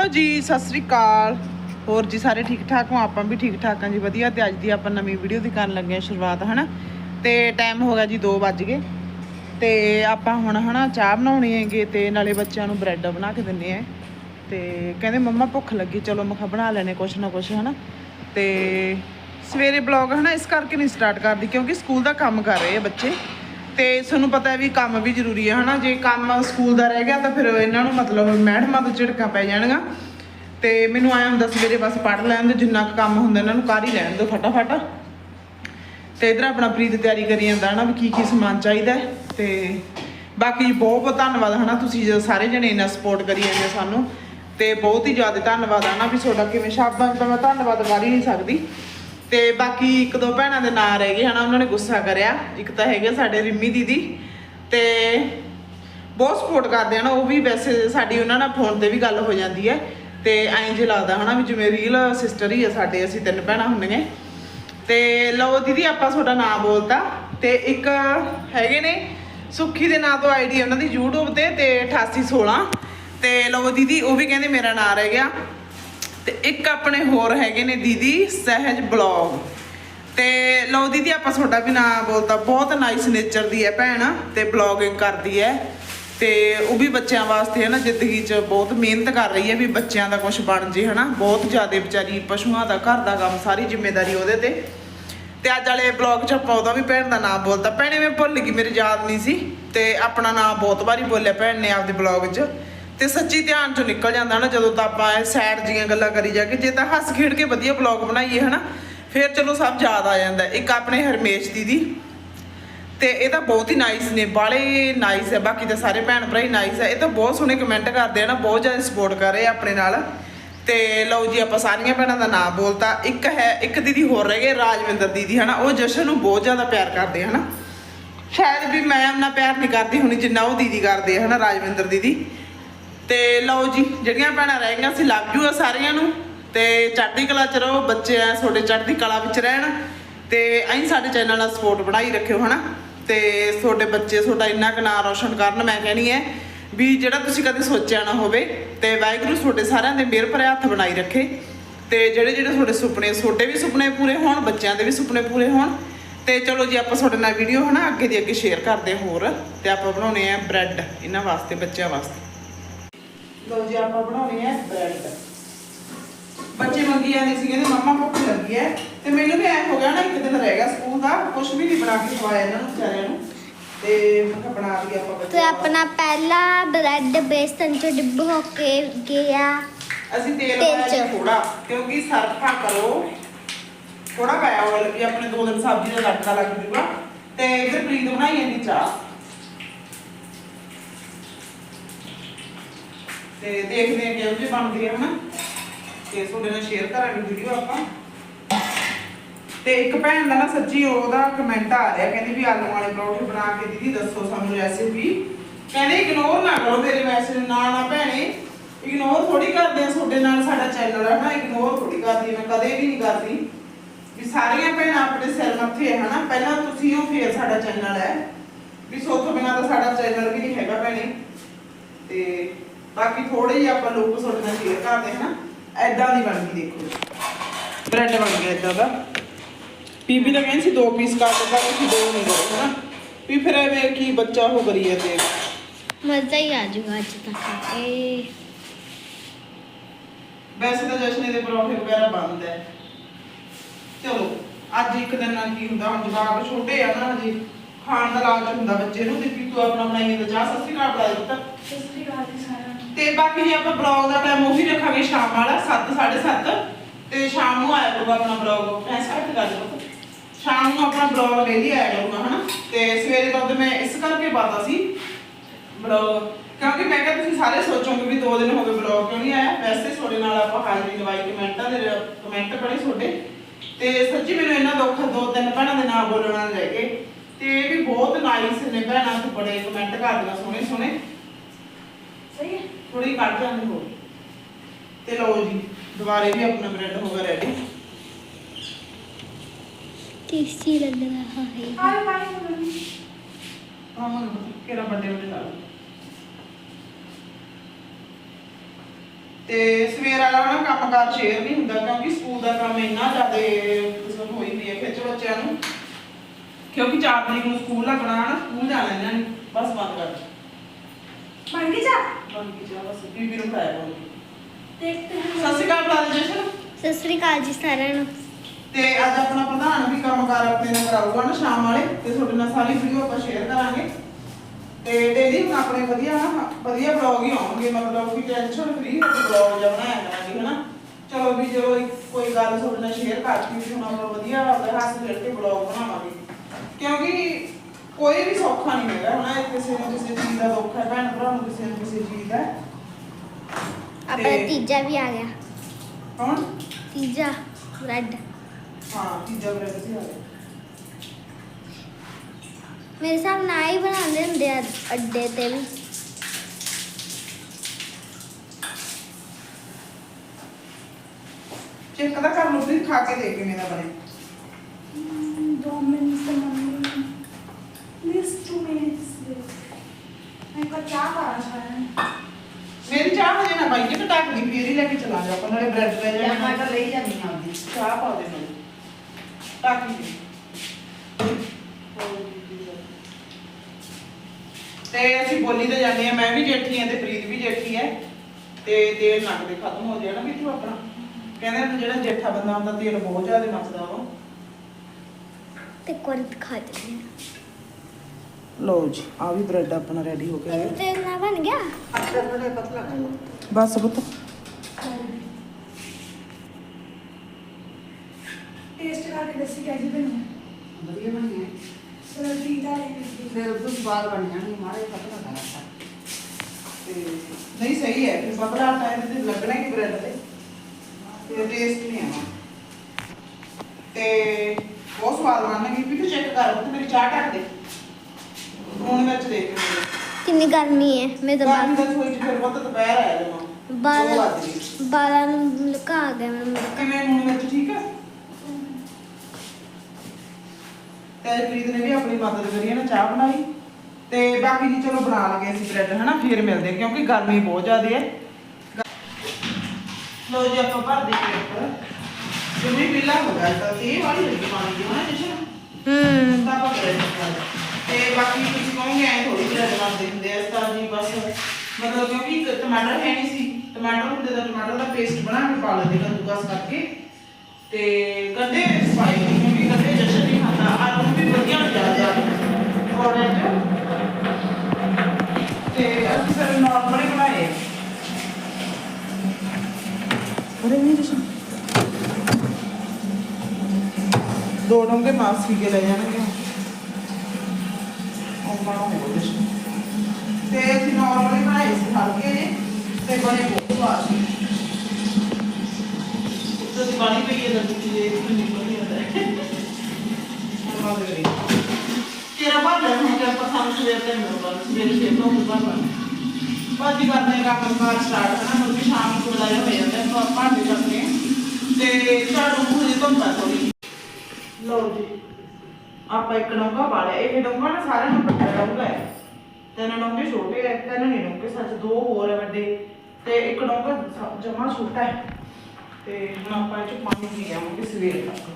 Hello ਜੀ, ਸਤਿ ਸ੍ਰੀ ਅਕਾਲ। ਹੋਰ ਜੀ, ਸਾਰੇ ਠੀਕ ਠਾਕ ਹੋ? ਆਪਾਂ ਵੀ ਠੀਕ ਠਾਕ ਹਾਂ ਜੀ, ਵਧੀਆ। ਤੇ ਅੱਜ ਦੀ ਆਪਾਂ ਨਵੀਂ ਵੀਡੀਓ ਦੀ ਕਰਨ ਲੱਗੇ ਹਾਂ ਸ਼ੁਰੂਆਤ, ਹਨਾ? ਤੇ ਟਾਈਮ ਹੋ ਗਿਆ ਜੀ 2 ਵੱਜ ਗਏ। ਤੇ ਆਪਾਂ ਹੁਣ, ਹਨਾ, ਚਾਹ ਬਣਾਉਣੀ ਹੈਗੇ ਤੇ ਨਾਲੇ ਬੱਚਿਆਂ ਨੂੰ ਬ੍ਰੈਡ ਬਣਾ ਕੇ ਦਿੰਨੇ ਆ ਤੇ ਕਹਿੰਦੇ ਮੰਮਾ ਭੁੱਖ ਲੱਗੀ, ਚਲੋ ਮਖਾ ਬਣਾ ਲੈਣੇ ਕੁਛ ਨਾ ਕੁਛ, ਹਨਾ? ਤੇ ਸਵੇਰੇ ਬਲੌਗ ਹਨਾ, ਇਸ ਕਰਕੇ ਨਹੀਂ ਸਟਾਰਟ ਕਰਦੀ, ਕਿਉਂਕਿ ਸਕੂਲ ਦਾ ਕੰਮ ਕਰ ਰਹੇ ਆ ਬੱਚੇ। ਤੇ ਤੁਹਾਨੂੰ ਪਤਾ ਹੈ ਵੀ ਕੰਮ ਵੀ ਜ਼ਰੂਰੀ ਹੈ, ਹਨਾ? ਜੇ ਕੰਮ ਸਕੂਲ ਦਾ ਰਹਿ ਗਿਆ ਤਾਂ ਫਿਰ ਇਹਨਾਂ ਨੂੰ ਮਤਲਬ ਮੈਡਮਾਂ ਤੋਂ ਝਿੜਕਾਂ ਪੈ ਜਾਣਗੀਆਂ। ਤੇ ਮੈਨੂੰ ਆਇਆ ਹੁੰਦਾ ਸਵੇਰੇ ਬਸ ਪੜ੍ਹ ਲੈਣ ਦੇ ਜਿੰਨਾ ਕੁ ਕੰਮ ਹੁੰਦਾ ਇਹਨਾਂ ਨੂੰ ਕਰ ਹੀ ਲੈਣ ਦਿਓ ਫਟਾਫਟ। ਤੇ ਇਧਰ ਆਪਣਾ ਪ੍ਰੀਤ ਤਿਆਰੀ ਕਰੀ ਜਾਂਦਾ, ਹਨਾ, ਵੀ ਕੀ ਕੀ ਸਮਾਨ ਚਾਹੀਦਾ ਹੈ। ਤੇ ਬਾਕੀ ਜੀ ਬਹੁਤ ਬਹੁਤ ਧੰਨਵਾਦ, ਹਨਾ, ਤੁਸੀਂ ਸਾਰੇ ਜਣੇ ਇੰਨਾ ਸਪੋਰਟ ਕਰੀ ਜਾਂਦੇ ਹੋ ਸਾਨੂੰ। ਤੇ ਬਹੁਤ ਹੀ ਜ਼ਿਆਦਾ ਧੰਨਵਾਦ, ਹਨਾ, ਵੀ ਤੁਹਾਡਾ ਕਿਵੇਂ ਸ਼ਬਦਾਂ 'ਚ ਤਾਂ ਮੈਂ ਧੰਨਵਾਦ ਕਰ ਹੀ ਨਹੀਂ ਸਕਦੀ। ਤੇ ਬਾਕੀ ਇੱਕ ਦੋ ਭੈਣਾਂ ਦੇ ਨਾਂ ਰਹਿ ਗਏ, ਹਨਾ, ਉਹਨਾਂ ਨੇ ਗੁੱਸਾ ਕਰਿਆ। ਇੱਕ ਤਾਂ ਹੈਗੇ ਸਾਡੇ ਰਿੰਮੀ ਦੀਦੀ ਤੇ ਬਹੁਤ ਸਪੋਰਟ ਕਰਦੇ ਹਨ ਉਹ ਵੀ ਵੈਸੇ ਸਾਡੀ ਉਹਨਾਂ ਨਾਲ ਫੋਨ ਤੇ ਵੀ ਗੱਲ ਹੋ ਜਾਂਦੀ ਹੈ ਤੇ ਐਂ ਜੇ ਲੱਗਦਾ, ਹਨਾ, ਵੀ ਜਿਵੇਂ ਰੀਅਲ ਸਿਸਟਰ ਹੀ ਆ ਸਾਡੇ, ਅਸੀਂ ਤਿੰਨ ਭੈਣਾਂ ਹੁੰਦੀਆਂ। ਤੇ ਲਓ ਦੀਦੀ, ਆਪਾਂ ਤੁਹਾਡਾ ਨਾਮ ਬੋਲਤਾ ਤੇ ਇੱਕ ਹੈਗੇ ਨੇ, ਸੁੱਖੀ ਦੇ ਨਾਂ ਤੋਂ ਆਈਡੀ ਉਹਨਾਂ ਦੀ, YouTube ਤੇ ਤੇ 8816 ਤੇ ਲਓ ਦੀਦੀ, ਉਹ ਵੀ ਕਹਿੰਦੇ ਮੇਰਾ ਨਾਂ ਰਹਿ ਗਿਆ। ਤੇ ਇੱਕ ਆਪਣੇ ਹੋਰ ਹੈਗੇ ਨੇ ਦੀਦੀ, ਸਹਿਜ ਬਲੌਗ। ਤੇ ਲਓ ਦੀਦੀ, ਆਪਾਂ ਤੁਹਾਡਾ ਵੀ ਨਾਮ ਬੋਲਤਾ। ਬਹੁਤ ਨਾਈਸ ਨੇਚਰ ਦੀ ਹੈ ਭੈਣ, ਤੇ ਬਲੌਗਿੰਗ ਕਰਦੀ ਹੈ। ਤੇ ਉਹ ਵੀ ਬੱਚਿਆਂ ਵਾਸਤੇ ਹੈ ਨਾ ਜ਼ਿੰਦਗੀ 'ਚ ਬਹੁਤ ਮਿਹਨਤ ਕਰ ਰਹੀ ਹੈ ਵੀ ਬੱਚਿਆਂ ਦਾ ਕੁਝ ਬਣ ਜੇ, ਹਨਾ। ਬਹੁਤ ਜ਼ਿਆਦਾ ਵਿਚਾਰੀ ਪਸ਼ੂਆਂ ਦਾ, ਘਰ ਦਾ ਕੰਮ, ਸਾਰੀ ਜ਼ਿੰਮੇਵਾਰੀ ਉਹਦੇ ਤੇ। ਤੇ ਅੱਜ ਵਾਲੇ ਬਲੌਗ 'ਚ ਆਪਾਂ ਉਹਦਾ ਵੀ ਭੈਣ ਦਾ ਨਾਮ ਬੋਲਤਾ। ਭੈਣੇ, ਮੈਂ ਭੁੱਲ ਗਈ, ਮੇਰੇ ਯਾਦ ਨਹੀਂ ਸੀ। ਤੇ ਆਪਣਾ ਨਾਮ ਬਹੁਤ ਵਾਰੀ ਬੋਲਿਆ ਭੈਣ ਨੇ ਆਪਦੇ ਬਲੌਗ 'ਚ। ਤੇ ਸੱਚੀ ਧਿਆਨ 'ਚੋਂ ਨਿਕਲ ਜਾਂਦਾ ਨਾ, ਜਦੋਂ ਤਾਂ ਆਪਾਂ ਇਹ ਸੈਡ ਜੀਆਂ ਗੱਲਾਂ ਕਰੀ ਜਾ ਕੇ, ਜੇ ਤਾਂ ਹੱਸ ਖੇਡ ਕੇ ਵਧੀਆ ਬਲੌਗ ਬਣਾਈਏ, ਹਨਾ? ਫਿਰ ਚਲੋ ਸਭ ਯਾਦ ਆ ਜਾਂਦਾ। ਇੱਕ ਆਪਣੇ ਹਰਮੇਸ਼ ਦੀਦੀ, ਤੇ ਇਹ ਤਾਂ ਬਹੁਤ ਹੀ ਨਾਈਸ ਨੇ ਬਾਲੇ ਨਾਈਸ ਹੈ ਬਾਕੀ ਤਾਂ ਸਾਰੇ ਭੈਣ ਭਰਾ ਹੀ ਨਾਈਸ ਹੈ ਇਹ ਤਾਂ ਬਹੁਤ ਸੋਹਣੇ ਕਮੈਂਟ ਕਰਦੇ ਆ ਨਾ, ਬਹੁਤ ਜ਼ਿਆਦਾ ਸਪੋਰਟ ਕਰ ਰਹੇ ਆ ਆਪਣੇ ਨਾਲ। ਤੇ ਲਓ ਜੀ, ਆਪਾਂ ਸਾਰੀਆਂ ਭੈਣਾਂ ਦਾ ਨਾਮ ਬੋਲਤਾ। ਇੱਕ ਹੈ, ਇੱਕ ਦੀਦੀ ਹੋਰ ਰਹਿ ਗਏ, ਰਾਜਵਿੰਦਰ ਦੀਦੀ, ਹਨਾ? ਉਹ ਜਸ਼ਨ ਨੂੰ ਬਹੁਤ ਜ਼ਿਆਦਾ ਪਿਆਰ ਕਰਦੇ ਹਨਾ? ਸ਼ਾਇਦ ਵੀ ਮੈਂ ਉਹਨਾਂ ਪਿਆਰ ਨਹੀਂ ਕਰਦੀ ਹੁਣੀ ਜਿੰਨਾ ਉਹ ਦੀਦੀ ਕਰਦੇ ਆ, ਹਨਾ, ਰਾਜਵਿੰਦਰ ਦੀਦੀ? ਤੇ ਲਓ ਜੀ, ਜਿਹੜੀਆਂ ਭੈਣਾਂ ਰਹਿ ਗਈਆਂ ਸੀ ਲੱਭ ਜੂਗਾ ਸਾਰਿਆਂ ਨੂੰ। ਤੇ ਚੜ੍ਹਦੀ ਕਲਾ ਚ ਰਹੋ, ਬੱਚੇ ਆ ਤੁਹਾਡੇ ਚੜ੍ਹਦੀ ਕਲਾ ਵਿੱਚ ਰਹਿਣ। ਤੇ ਐਂ ਸਾਡੇ ਚੈਨਲ ਨਾਲ ਸਪੋਰਟ ਬਣਾਈ ਰੱਖਿਓ, ਹਨਾ? ਤੇ ਤੁਹਾਡੇ ਬੱਚੇ ਤੁਹਾਡਾ ਇੰਨਾ ਕੁ ਨਾਂ ਰੌਸ਼ਨ ਕਰਨ, ਮੈਂ ਕਹਿਣੀ ਹੈ ਵੀ ਜਿਹੜਾ ਤੁਸੀਂ ਕਦੇ ਸੋਚਿਆ ਨਾ ਹੋਵੇ, ਤੇ ਵਾਹਿਗੁਰੂ ਤੁਹਾਡੇ ਸਾਰਿਆਂ ਦੇ ਮਿਹਰ ਭਰੇ ਹੱਥ ਬਣਾਈ ਰੱਖੇ। ਤੇ ਜਿਹੜੇ ਜਿਹੜੇ ਤੁਹਾਡੇ ਸੁਪਨੇ, ਤੁਹਾਡੇ ਵੀ ਸੁਪਨੇ ਪੂਰੇ ਹੋਣ, ਬੱਚਿਆਂ ਦੇ ਵੀ ਸੁਪਨੇ ਪੂਰੇ ਹੋਣ। ਤੇ ਚਲੋ ਜੀ, ਆਪਾਂ ਤੁਹਾਡੇ ਨਾਲ ਵੀਡੀਓ ਹਨਾ, ਅੱਗੇ ਦੀ ਅੱਗੇ ਸ਼ੇਅਰ ਕਰਦੇ ਹੋਰ। ਤੇ ਆਪਾਂ ਬਣਾਉਣੇ ਆ ਬ੍ਰੈਡ ਇਹਨਾਂ ਵਾਸਤੇ, ਬੱਚਿਆਂ ਵਾਸਤੇ। ਲਓ ਜੀ ਆਪਾਂ ਬਣਾਉਣੇ ਆ ਬ੍ਰੈਡ। ਬੱਚੇ ਮੰਗੀ ਜਾਂਦੇ ਸੀ ਕਹਿੰਦੇ ਮੰਮਾ ਭੁੱਖ ਲੱਗੀ ਹੈ। ਤੇ ਮੈਨੂੰ ਵੀ ਐ ਹੋ ਗਿਆ ਨਾ ਇੱਕ ਦਿਨ ਰਹਿ ਗਿਆ ਸਕੂਲ ਦਾ ਕੁਝ ਵੀ ਨਹੀਂ ਬਣਾ ਕੇ ਖਵਾਇਆ ਇਹਨਾਂ ਨੂੰ ਵਿਚਾਰਿਆਂ ਨੂੰ। ਤੇ ਮੈਂ ਕਿਹਾ ਬਣਾ ਦਈਏ ਆਪਾਂ ਤੇ ਬੱਚਿਆਂ ਆਪਣਾ ਪਹਿਲਾ ਬ੍ਰੈਡ ਬੇਸਨ ਚ ਡਿੱਬ ਹੋ ਕੇ ਗਿਆ। ਅਸੀਂ ਤੇਲ ਤੇਲ ਪਾਇਆ ਚ। ਥੋੜਾ ਕਿਉਂਕਿ ਸਰਫਾ ਕਰੋ। ਥੋੜਾ ਪਾਇਆ ਹੋਇਆ ਵੀ ਆਪਣੇ ਦੋ ਦਿਨ ਸਬਜ਼ੀ ਦਾ ਤੜਕਾ ਲੱਗ ਜੂਗਾ। ਤੇ ਇਧਰ ਪ੍ਰੀਤ ਬਣਾਈ ਜਾਂਦੀ ਚਾਹ। ਤੇ ਦੇਖਦੇ ਹਾਂ ਕਿਹੋ ਜਿਹੀ ਬਣਦੀ ਹੈ, ਹਨਾ? ਤੇ ਤੁਹਾਡੇ ਨਾਲ ਸ਼ੇਅਰ ਕਰਾਂਗੇ ਵੀਡੀਓ ਆਪਾਂ। ਤੇ ਇੱਕ ਭੈਣ ਦਾ ਨਾ ਸੱਚੀ ਉਹਦਾ ਕਮੈਂਟ ਆ ਰਿਹਾ, ਕਹਿੰਦੀ ਵੀ ਆਲੂ ਵਾਲੇ ਪਰੌਂਠੇ ਬਣਾ ਕੇ ਦੀਦੀ ਦੱਸੋ ਸਾਨੂੰ ਰੈਸਿਪੀ ਕਹਿੰਦੇ ਇਗਨੋਰ ਨਾ ਕਰੋ ਮੇਰੇ ਮੈਸੇਜ ਨਾ ਨਾ ਭੈਣੇ ਇਗਨੋਰ ਥੋੜੀ ਕਰਦੇ ਆ ਤੁਹਾਡੇ ਨਾਲ ਸਾਡਾ ਚੈਨਲ ਹੈ ਨਾ ਇਗਨੋਰ ਥੋੜੀ ਕਰਦੀ ਮੈਂ ਕਦੇ ਵੀ ਨਹੀਂ ਕਰਦੀ। ਵੀ ਸਾਰੀਆਂ ਭੈਣਾਂ ਆਪਣੇ ਸਿਰ ਮੱਥੇ ਹੈ ਹਨਾ? ਪਹਿਲਾਂ ਤੁਸੀਂ ਹੋ ਫੇਰ ਸਾਡਾ ਚੈਨਲ ਹੈ। ਵੀ ਸੋਥੋਂ ਬਿਨਾਂ ਤਾਂ ਸਾਡਾ ਚੈਨਲ ਵੀ ਨਹੀਂ ਹੈਗਾ ਭੈਣੇ। ਤੇ ਬਾਕੀ ਥੋੜੇ ਜਿਹਾ ਆਪਾਂ ਲੋਕ ਤੁਹਾਡੇ ਨਾਲ ਸ਼ੇਅਰ ਕਰਦੇ ਹਾਂ ਐਦਾਂ ਦੀ ਬਣ ਗਈ ਦੇਖੋ। ਬ੍ਰੈਡ ਬਣ ਗਿਆ ਐਦਾਂ ਦਾ। ਬੀਬੀ ਤਾਂ ਕਹਿੰਦੀ ਸੀ ਦੋ ਪੀਸ ਕਰ ਦਿੱਤਾ ਤੁਸੀਂ ਦੋ ਨਹੀਂ ਕਰੋ ਹਨਾ? ਵੀ ਫਿਰ ਐਵੇਂ ਕੀ ਬੱਚਾ ਉਹ ਕਰੀ ਜਾਂਦੇ ਆ। ਮਜ਼ਾ ਹੀ ਆ ਜਾਊਗਾ ਅੱਜ ਤੱਕ ਇਹ ਵੈਸੇ ਤਾਂ ਜਸ਼ਨੇ ਦੇ ਪਰੌਂਠੇ ਵਗੈਰਾ ਬੰਦ ਹੈ ਚਲੋ ਅੱਜ ਇੱਕ ਦਿਨ ਨਾਲ ਕੀ ਹੁੰਦਾ ਹੁਣ ਜਵਾਕ ਛੋਟੇ ਆ ਨਾ ਹਜੇ। ਖਾਣ ਦਾ ਲਾਲਚ ਹੁੰਦਾ ਬੱਚੇ ਨੂੰ ਤੇ ਵੀ ਤੂੰ ਆਪਣਾ ਬਣਾਈਏ ਤਾਂ ਚਾਹ ਸਸਤੀ ਘਰ ਬਣਾ ਦਿੱਤਾ ਤੇ। ਬਾਕੀ ਜੇ ਆਪਾਂ ਬਲੌਗ ਦਾ ਟਾਈਮ ਉਹੀ ਰੱਖਾਂਗੇ ਸ਼ਾਮ ਵਾਲਾ 7 7:30 ਤੇ ਸ਼ਾਮ ਨੂੰ ਆਇਆ ਕਰੂਗਾ ਆਪਣਾ ਬਲੌਗ। ਮੈਂ ਸਟਾਰਟ ਕਰ। ਦਵਾਂ ਸ਼ਾਮ ਨੂੰ ਆਪਣਾ ਬਲੌਗ ਡੇਲੀ ਆਇਆ ਕਰੂਗਾ ਹਨਾ? ਤੇ ਸਵੇਰੇ ਤਾਂ ਮੈਂ ਇਸ ਕਰਕੇ ਪਾਤਾ ਸੀ ਬਲੌਗ। ਕਿਉਂਕਿ ਮੈਂ ਕਿਹਾ ਤੁਸੀਂ ਸਾਰੇ ਸੋਚੋਗੇ ਵੀ ਦੋ ਦਿਨ ਹੋ ਗਏ ਬਲੌਗ ਕਿਉਂ ਨਹੀਂ ਆਇਆ। ਵੈਸੇ ਤੁਹਾਡੇ ਨਾਲ ਆਪਾਂ ਹਾਜ਼ਰੀ ਲਵਾਈ ਕਮੈਂਟਾਂ ਦੇ ਕਮੈਂਟ ਪੜ੍ਹੇ ਤੁਹਾਡੇ। ਤੇ ਸੱਚੀ ਮੈਨੂੰ ਇਹਨਾਂ ਦੁੱਖ ਦੋ ਤਿੰਨ ਭੈਣਾਂ ਦੇ ਨਾਮ ਬੋਲਣ ਨਾਲ ਲੈ ਕੇ। ਤੇ ਇਹ ਵੀ ਬਹੁਤ ਨਾਈਸ ਨੇ ਭੈਣਾਂ ਤੇ ਬੜੇ ਕਮੈਂਟ ਕਰਦੀਆਂ ਸੋਹਣੇ ਸੋਹਣੇ। ਸਹੀ ਹੈ। ਥੋੜੀ ਕੱਢ ਜਾਂਦੀ ਹੋ ਤੇ ਲਓ ਜੀ ਦੁਬਾਰੇ ਵੀ ਆਪਣਾ ਬ੍ਰੈਡ ਹੋ ਗਿਆ ਰੈਡੀ ਟੇਸਟੀ ਲੱਗ ਰਹਾ ਹੈ ਹਾਏ ਪਾਣੀ ਹੋ ਗਈ ਹਾਂ ਹਾਂ ਕਿਹੜਾ ਵੱਡੇ ਵੱਡੇ ਲਾ ਲਓ। ਤੇ ਸਵੇਰ ਵਾਲਾ ਨਾ ਕੰਮਕਾਰ ਸ਼ੇਅਰ ਨਹੀਂ ਹੁੰਦਾ ਕਿਉਂਕਿ ਸਕੂਲ ਦਾ ਕੰਮ ਇੰਨਾ ਜ਼ਿਆਦਾ ਹੋਈ ਵੀ ਹੈ ਖਿੱਚ ਬੱਚਿਆਂ ਨੂੰ। ਕਿਉਂਕਿ 4 ਤਰੀਕ ਨੂੰ ਸਕੂਲ ਲੱਗਣਾ ਹੈ ਨਾ ਸਕੂਲ ਜਾਣਾ ਇਹਨਾਂ ਨੇ ਬਸ ਬੰਦ ਕਰ ਬਣ ਗਈ ਜਾ ਬੰਦ ਕੀ ਜਾ ਬਸ ਬੀਬੀ ਨੂੰ ਖਾਇਆ ਬੋਲ ਦੇਖਤੇ ਸਤਿ ਸ਼੍ਰੀ ਅਕਾਲ ਬੁਲਾ ਦੇ ਜਸ਼ਨ ਸਤਿ ਸ੍ਰੀ ਅਕਾਲ ਜੀ ਸਾਰਿਆਂ ਨੂੰ। ਤੇ ਅੱਜ ਆਪਣਾ ਪ੍ਰਧਾਨ ਵੀ ਕੰਮਕਾਰ ਆਪਣੇ ਨਾਲ ਕਰਾਊਗਾ ਨਾ ਸ਼ਾਮ ਵਾਲੇ ਤੇ ਤੁਹਾਡੇ ਨਾਲ ਸਾਰੀ ਵੀਡੀਓ ਆਪਾਂ ਸ਼ੇਅਰ ਕਰਾਂਗੇ। ਤੇ ਡੇਲੀ ਹੁਣ ਆਪਣੇ ਵਧੀਆ ਵਧੀਆ ਬਲੌਗ ਹੀ ਆਉਣਗੇ ਮਤਲਬ ਕਿ ਟੈਨਸ਼ਨ ਫ੍ਰੀ ਹੋ ਕੇ ਬਲੌਗ ਜਿਹਾ ਬਣਾਇਆ ਕਰਾਂਗੇ ਹਨਾ। ਚਲੋ ਵੀ ਜਦੋਂ ਕੋਈ ਗੱਲ ਤੁਹਾਡੇ ਨਾਲ ਸ਼ੇਅਰ ਕਰਤੀ ਵੀ ਹੁਣ ਆਪਾਂ ਵਧੀਆ ਹੱਸ ਖੇਡ ਕੇ ਬਲੌਗ ਬਣਾਵਾਂਗੇ। ਕਿਉਂਕਿ ਕੋਈ ਵੀ ਸੌਖਾ ਨਹੀਂ ਹੈਗਾ ਇਹ ਕਿਸੇ ਨੂੰ ਕਿਸੇ ਚੀਜ਼ ਦਾ ਦੁੱਖ ਹੈ ਭੈਣ ਭਰਾ ਨੂੰ ਕਿਸੇ ਨੂੰ ਕਿਸੇ ਚੀਜ਼ ਦਾ। ਆਪਣਾ ਤੇ- ਤੀਜਾ ਵੀ ਆ ਗਿਆ। ਕੌਣ? ਤੀਜਾ ਬ੍ਰੈਡ। ਹਾਂ ਤੀਜਾ ਬ੍ਰੈਡ ਸੀ ਆ ਗਿਆ। ਮੇਰੇ ਸਾਹਮਣੇ ਨਾ ਹੀ ਬਣਾਉਂਦੇ ਹੁੰਦੇ ਆ ਅੱਡੇ ਤੇ ਵੀ। ਚੈੱਕ ਤਾਂ ਕਰ ਲਓ ਫਿਰ ਖਾ ਕੇ ਦੇਖ ਕਿਵੇਂ ਦਾ ਬਣੇ। ਮੇਰੀ ਚਾਹ ਹਜੇ ਨਾ ਬਾਈ ਜੀ ਟੱਕ ਦੀ ਫੇਰ ਹੀ ਲੈ ਕੇ ਚਲਾ ਜਾ ਆਪਾਂ ਨਾਲੇ ਬ੍ਰੈਡ ਲੈ ਜਾਂ ਜਾਣਾ ਮੈਂ ਤਾਂ ਲਈ ਜਾਂਦੀ ਹਾਂ ਉਹਦੀ ਚਾਹ ਪਾ ਦੇ ਮੈਨੂੰ ਟੱਕ ਦੀ ਤੇ ਅਸੀਂ ਬੋਲੀ ਤੇ ਜਾਂਦੇ ਆ ਮੈਂ ਵੀ ਜੇਠੀ ਆ ਤੇ ਪ੍ਰੀਤ ਵੀ ਜੇਠੀ ਹੈ ਤੇ ਤੇਲ ਨੱਕ ਦੇ ਖਤਮ ਹੋ ਜਾਣਾ ਵੀ ਤੂੰ ਆਪਣਾ ਕਹਿੰਦੇ ਜਿਹੜਾ ਜੇਠਾ ਬੰਦਾ ਹੁੰਦਾ ਤੇਲ ਬਹੁਤ ਜ਼ਿਆਦਾ ਮੱਚਦਾ ਵਾ ਤੇ ਕੋਲ ਖਾ ਜਾਂਦੇ ਲਓ ਜੀ ਆ ਵੀ ਬ੍ਰੈਡ ਆਪਣਾ ਰੈਡੀ ਹੋ ਆ ਇਹ ਤੇ ਨਾ ਬਣ ਗਿਆ? ਅੱਛਾ ਥੋੜੇ ਪਤਲਾ ਕਰ ਲਓ ਬਸ ਪੁੱਤ। ਟੇਸਟ ਕਰਕੇ ਦੱਸੀ ਕੈਜੀ ਬਣੀ। ਵਧੀਆ ਬਣੀ ਹੈ। ਸਰ ਦੀ ਦਾ ਲੈ ਕੇ ਫਿਰ ਤੋਂ ਬਾਅਦ ਬਣ ਜਾਣੀ ਮਾਰੇ ਪਤਲਾ ਕਰਾਂਗਾ। ਤੇ ਨਹੀਂ ਸਹੀ ਹੈ ਕਿ ਪਤਲਾ ਆਟਾ ਇਹਦੇ ਤੇ ਲੱਗਣਾ ਹੀ ਬ੍ਰੈਡ ਤੇ। ਤੇ ਟੇਸਟ ਨਹੀਂ ਆਣਾ ਤੇ ਬਹੁਤ ਸਵਾਦ ਬਣਨਗੇ। ਵੀ ਤੂੰ ਚੈੱਕ ਕਰ ਤੇ ਮੇਰੀ ਚਾਹ ਢੱਕ ਦੇ। ਹੁਣ ਵਿੱਚ ਦੇਖ ਕੇ ਕਿੰਨੀ ਗਰਮੀ ਹੈ ਦਾ ਸੋਈ ਚ ਫਿਰ ਬਹੁਤ ਦੁਪਹਿਰ ਆਇਆ ਜਮਾ ਬਾਲਾਂ ਬਾਲਾਂ ਨੂੰ ਲੁਕਾ ਆ ਗਿਆ ਮੈਨੂੰ ਕਿਵੇਂ ਹੁਣ ਵਿੱਚ ਠੀਕ ਹੈ ਤੇ ਪ੍ਰੀਤ ਨੇ ਵੀ ਆਪਣੀ ਮਦਦ ਕਰੀ ਹੈ ਨਾ ਚਾਹ ਬਣਾਈ। ਤੇ ਬਾਕੀ ਜੀ ਚਲੋ ਬਣਾ ਲਗੇ ਅਸੀਂ ਬ੍ਰੈਡ ਹਨਾ ਫਿਰ ਮਿਲਦੇ ਕਿਉਂਕਿ ਗਰਮੀ ਬਹੁਤ ਜ਼ਿਆਦਾ ਹੈ। ਲੋ ਜੀ ਆਪਾਂ ਭਰ ਦੇ ਉੱਪਰ ਜਿਵੇਂ ਪੀਲਾ ਹੋ ਗਿਆ ਤਾਂ ਇਹ ਵਾਲੀ ਲੱਗੀ ਪਾਣੀ ਦੀ ਹਨਾ ਜਿਸ਼ਨ ਹੂੰ। ਤਾਂ ਆਪਾਂ ਬ੍ਰੈਡ ਪਾਉਂਦੇ ਤੇ ਬਾਕੀ ਤੁਸੀਂ ਕਹੋਗੇ ਐ ਥੋੜੀ ਬ੍ਰੈਡ ਬਣਦੇ ਹੁੰਦੇ ਆ ਇਸ ਤਰ੍ਹਾਂ ਜੀ ਬਸ ਮਤਲਬ ਕਿਉਂਕਿ ਟਮਾਟਰ ਹੈ ਨਹੀਂ ਸੀ। ਟਮਾਟਰ ਹੁੰਦੇ ਤਾਂ ਟਮਾਟਰ ਦਾ ਪੇਸਟ ਬਣਾ ਕੇ ਪਾ ਲੈਂਦੇ ਕੱਦੂਕਸ ਕਰਕੇ। ਤੇ ਵਿੱਚ ਪਾਏ ਨਹੀਂ ਕਿਉਂਕਿ ਗੰਡੇ ਜਸ਼ਨ ਨਹੀਂ ਖਾਂਦਾ। ਆਲੂ ਵੀ ਵਧੀਆ ਹੋ ਜਾਂਦੇ ਆ ਥੋੜੇ ਜਿਹੇ ਤੇ ਅਸੀਂ ਫਿਰ ਨਾਰਮਲ ਬਣਾਏ ਅਰੇ ਨਹੀਂ ਜਸ਼ਨ। ਦੋ ਡੋਂਗੇ ਮਾਸ ਪੀ ਕੇ ਲੈ ਜਾਣਗੇ। ਉਹ ਤੇ ਅਸੀਂ ਨਾਰਮਲ ਬਣਾਏ ਸੀ ਹਲਕੇ ਤੇ ਬਣੇ ਬਹੁਤ ਸਵਾਦ ਸੀ। ਤੁਸੀਂ ਪਾਣੀ ਪੀਏ ਤਾਂ ਤੁਸੀਂ ਇਹ ਵੀ ਨਿਕਲ ਨਹੀਂ ਆਉਂਦਾ। ਕਰੀ ਤੇਰਾ ਲੈ ਹੁਣ ਕਿ ਆਪਾਂ ਸਾਨੂੰ ਸਵੇਰ ਤੇ ਮਿਲਦਾ ਸਵੇਰੇ ਛੇ ਤੋਂ ਉੱਪਰ ਬਣ ਬਾਜੀ ਕਰਦੇ ਆ ਕੰਮ ਕਾਰ ਸਟਾਰਟ ਕਰਨਾ ਮੁੜ ਕੇ ਸ਼ਾਮ ਨੂੰ ਥੋੜਾ ਜਿਹਾ ਹੋ ਜਾਂਦਾ ਹੈ ਆਪਾਂ ਭਾਂਡੇ ਕਰਦੇ ਹਾਂ ਤੇ ਝਾੜੂ ਮੂਹਰੇ ਤੋਂ ਪਾ ਥੋੜੀ ਲਓ ਜੀ, ਆਪਾਂ ਇੱਕ ਡੋਂਗਾ ਪਾ ਲਿਆ। ਇਹ ਡੋਂਗਾ ਨਾ ਸਾਰਿਆਂ ਨੂੰ ਵੱਡਾ ਡੋਂਗਾ ਹੈ। ਤਿੰਨ ਡੋਂਗੇ ਛੋਟੇ ਹੈ ਤਿੰਨ ਨਹੀਂ ਡੋਂਗੇ, ਸੱਚ ਦੋ ਹੋਰ ਹੈ ਵੱਡੇ। ਤੇ ਇੱਕ ਡੋਂਗਾ ਜਮਾ ਛੋਟਾ ਹੈ। ਤੇ ਹੁਣ ਆਪਾਂ ਇਹ ਚ ਪਾਣੀ ਪੀ ਆਵਾਂਗੇ ਸਵੇਰ ਤੱਕ।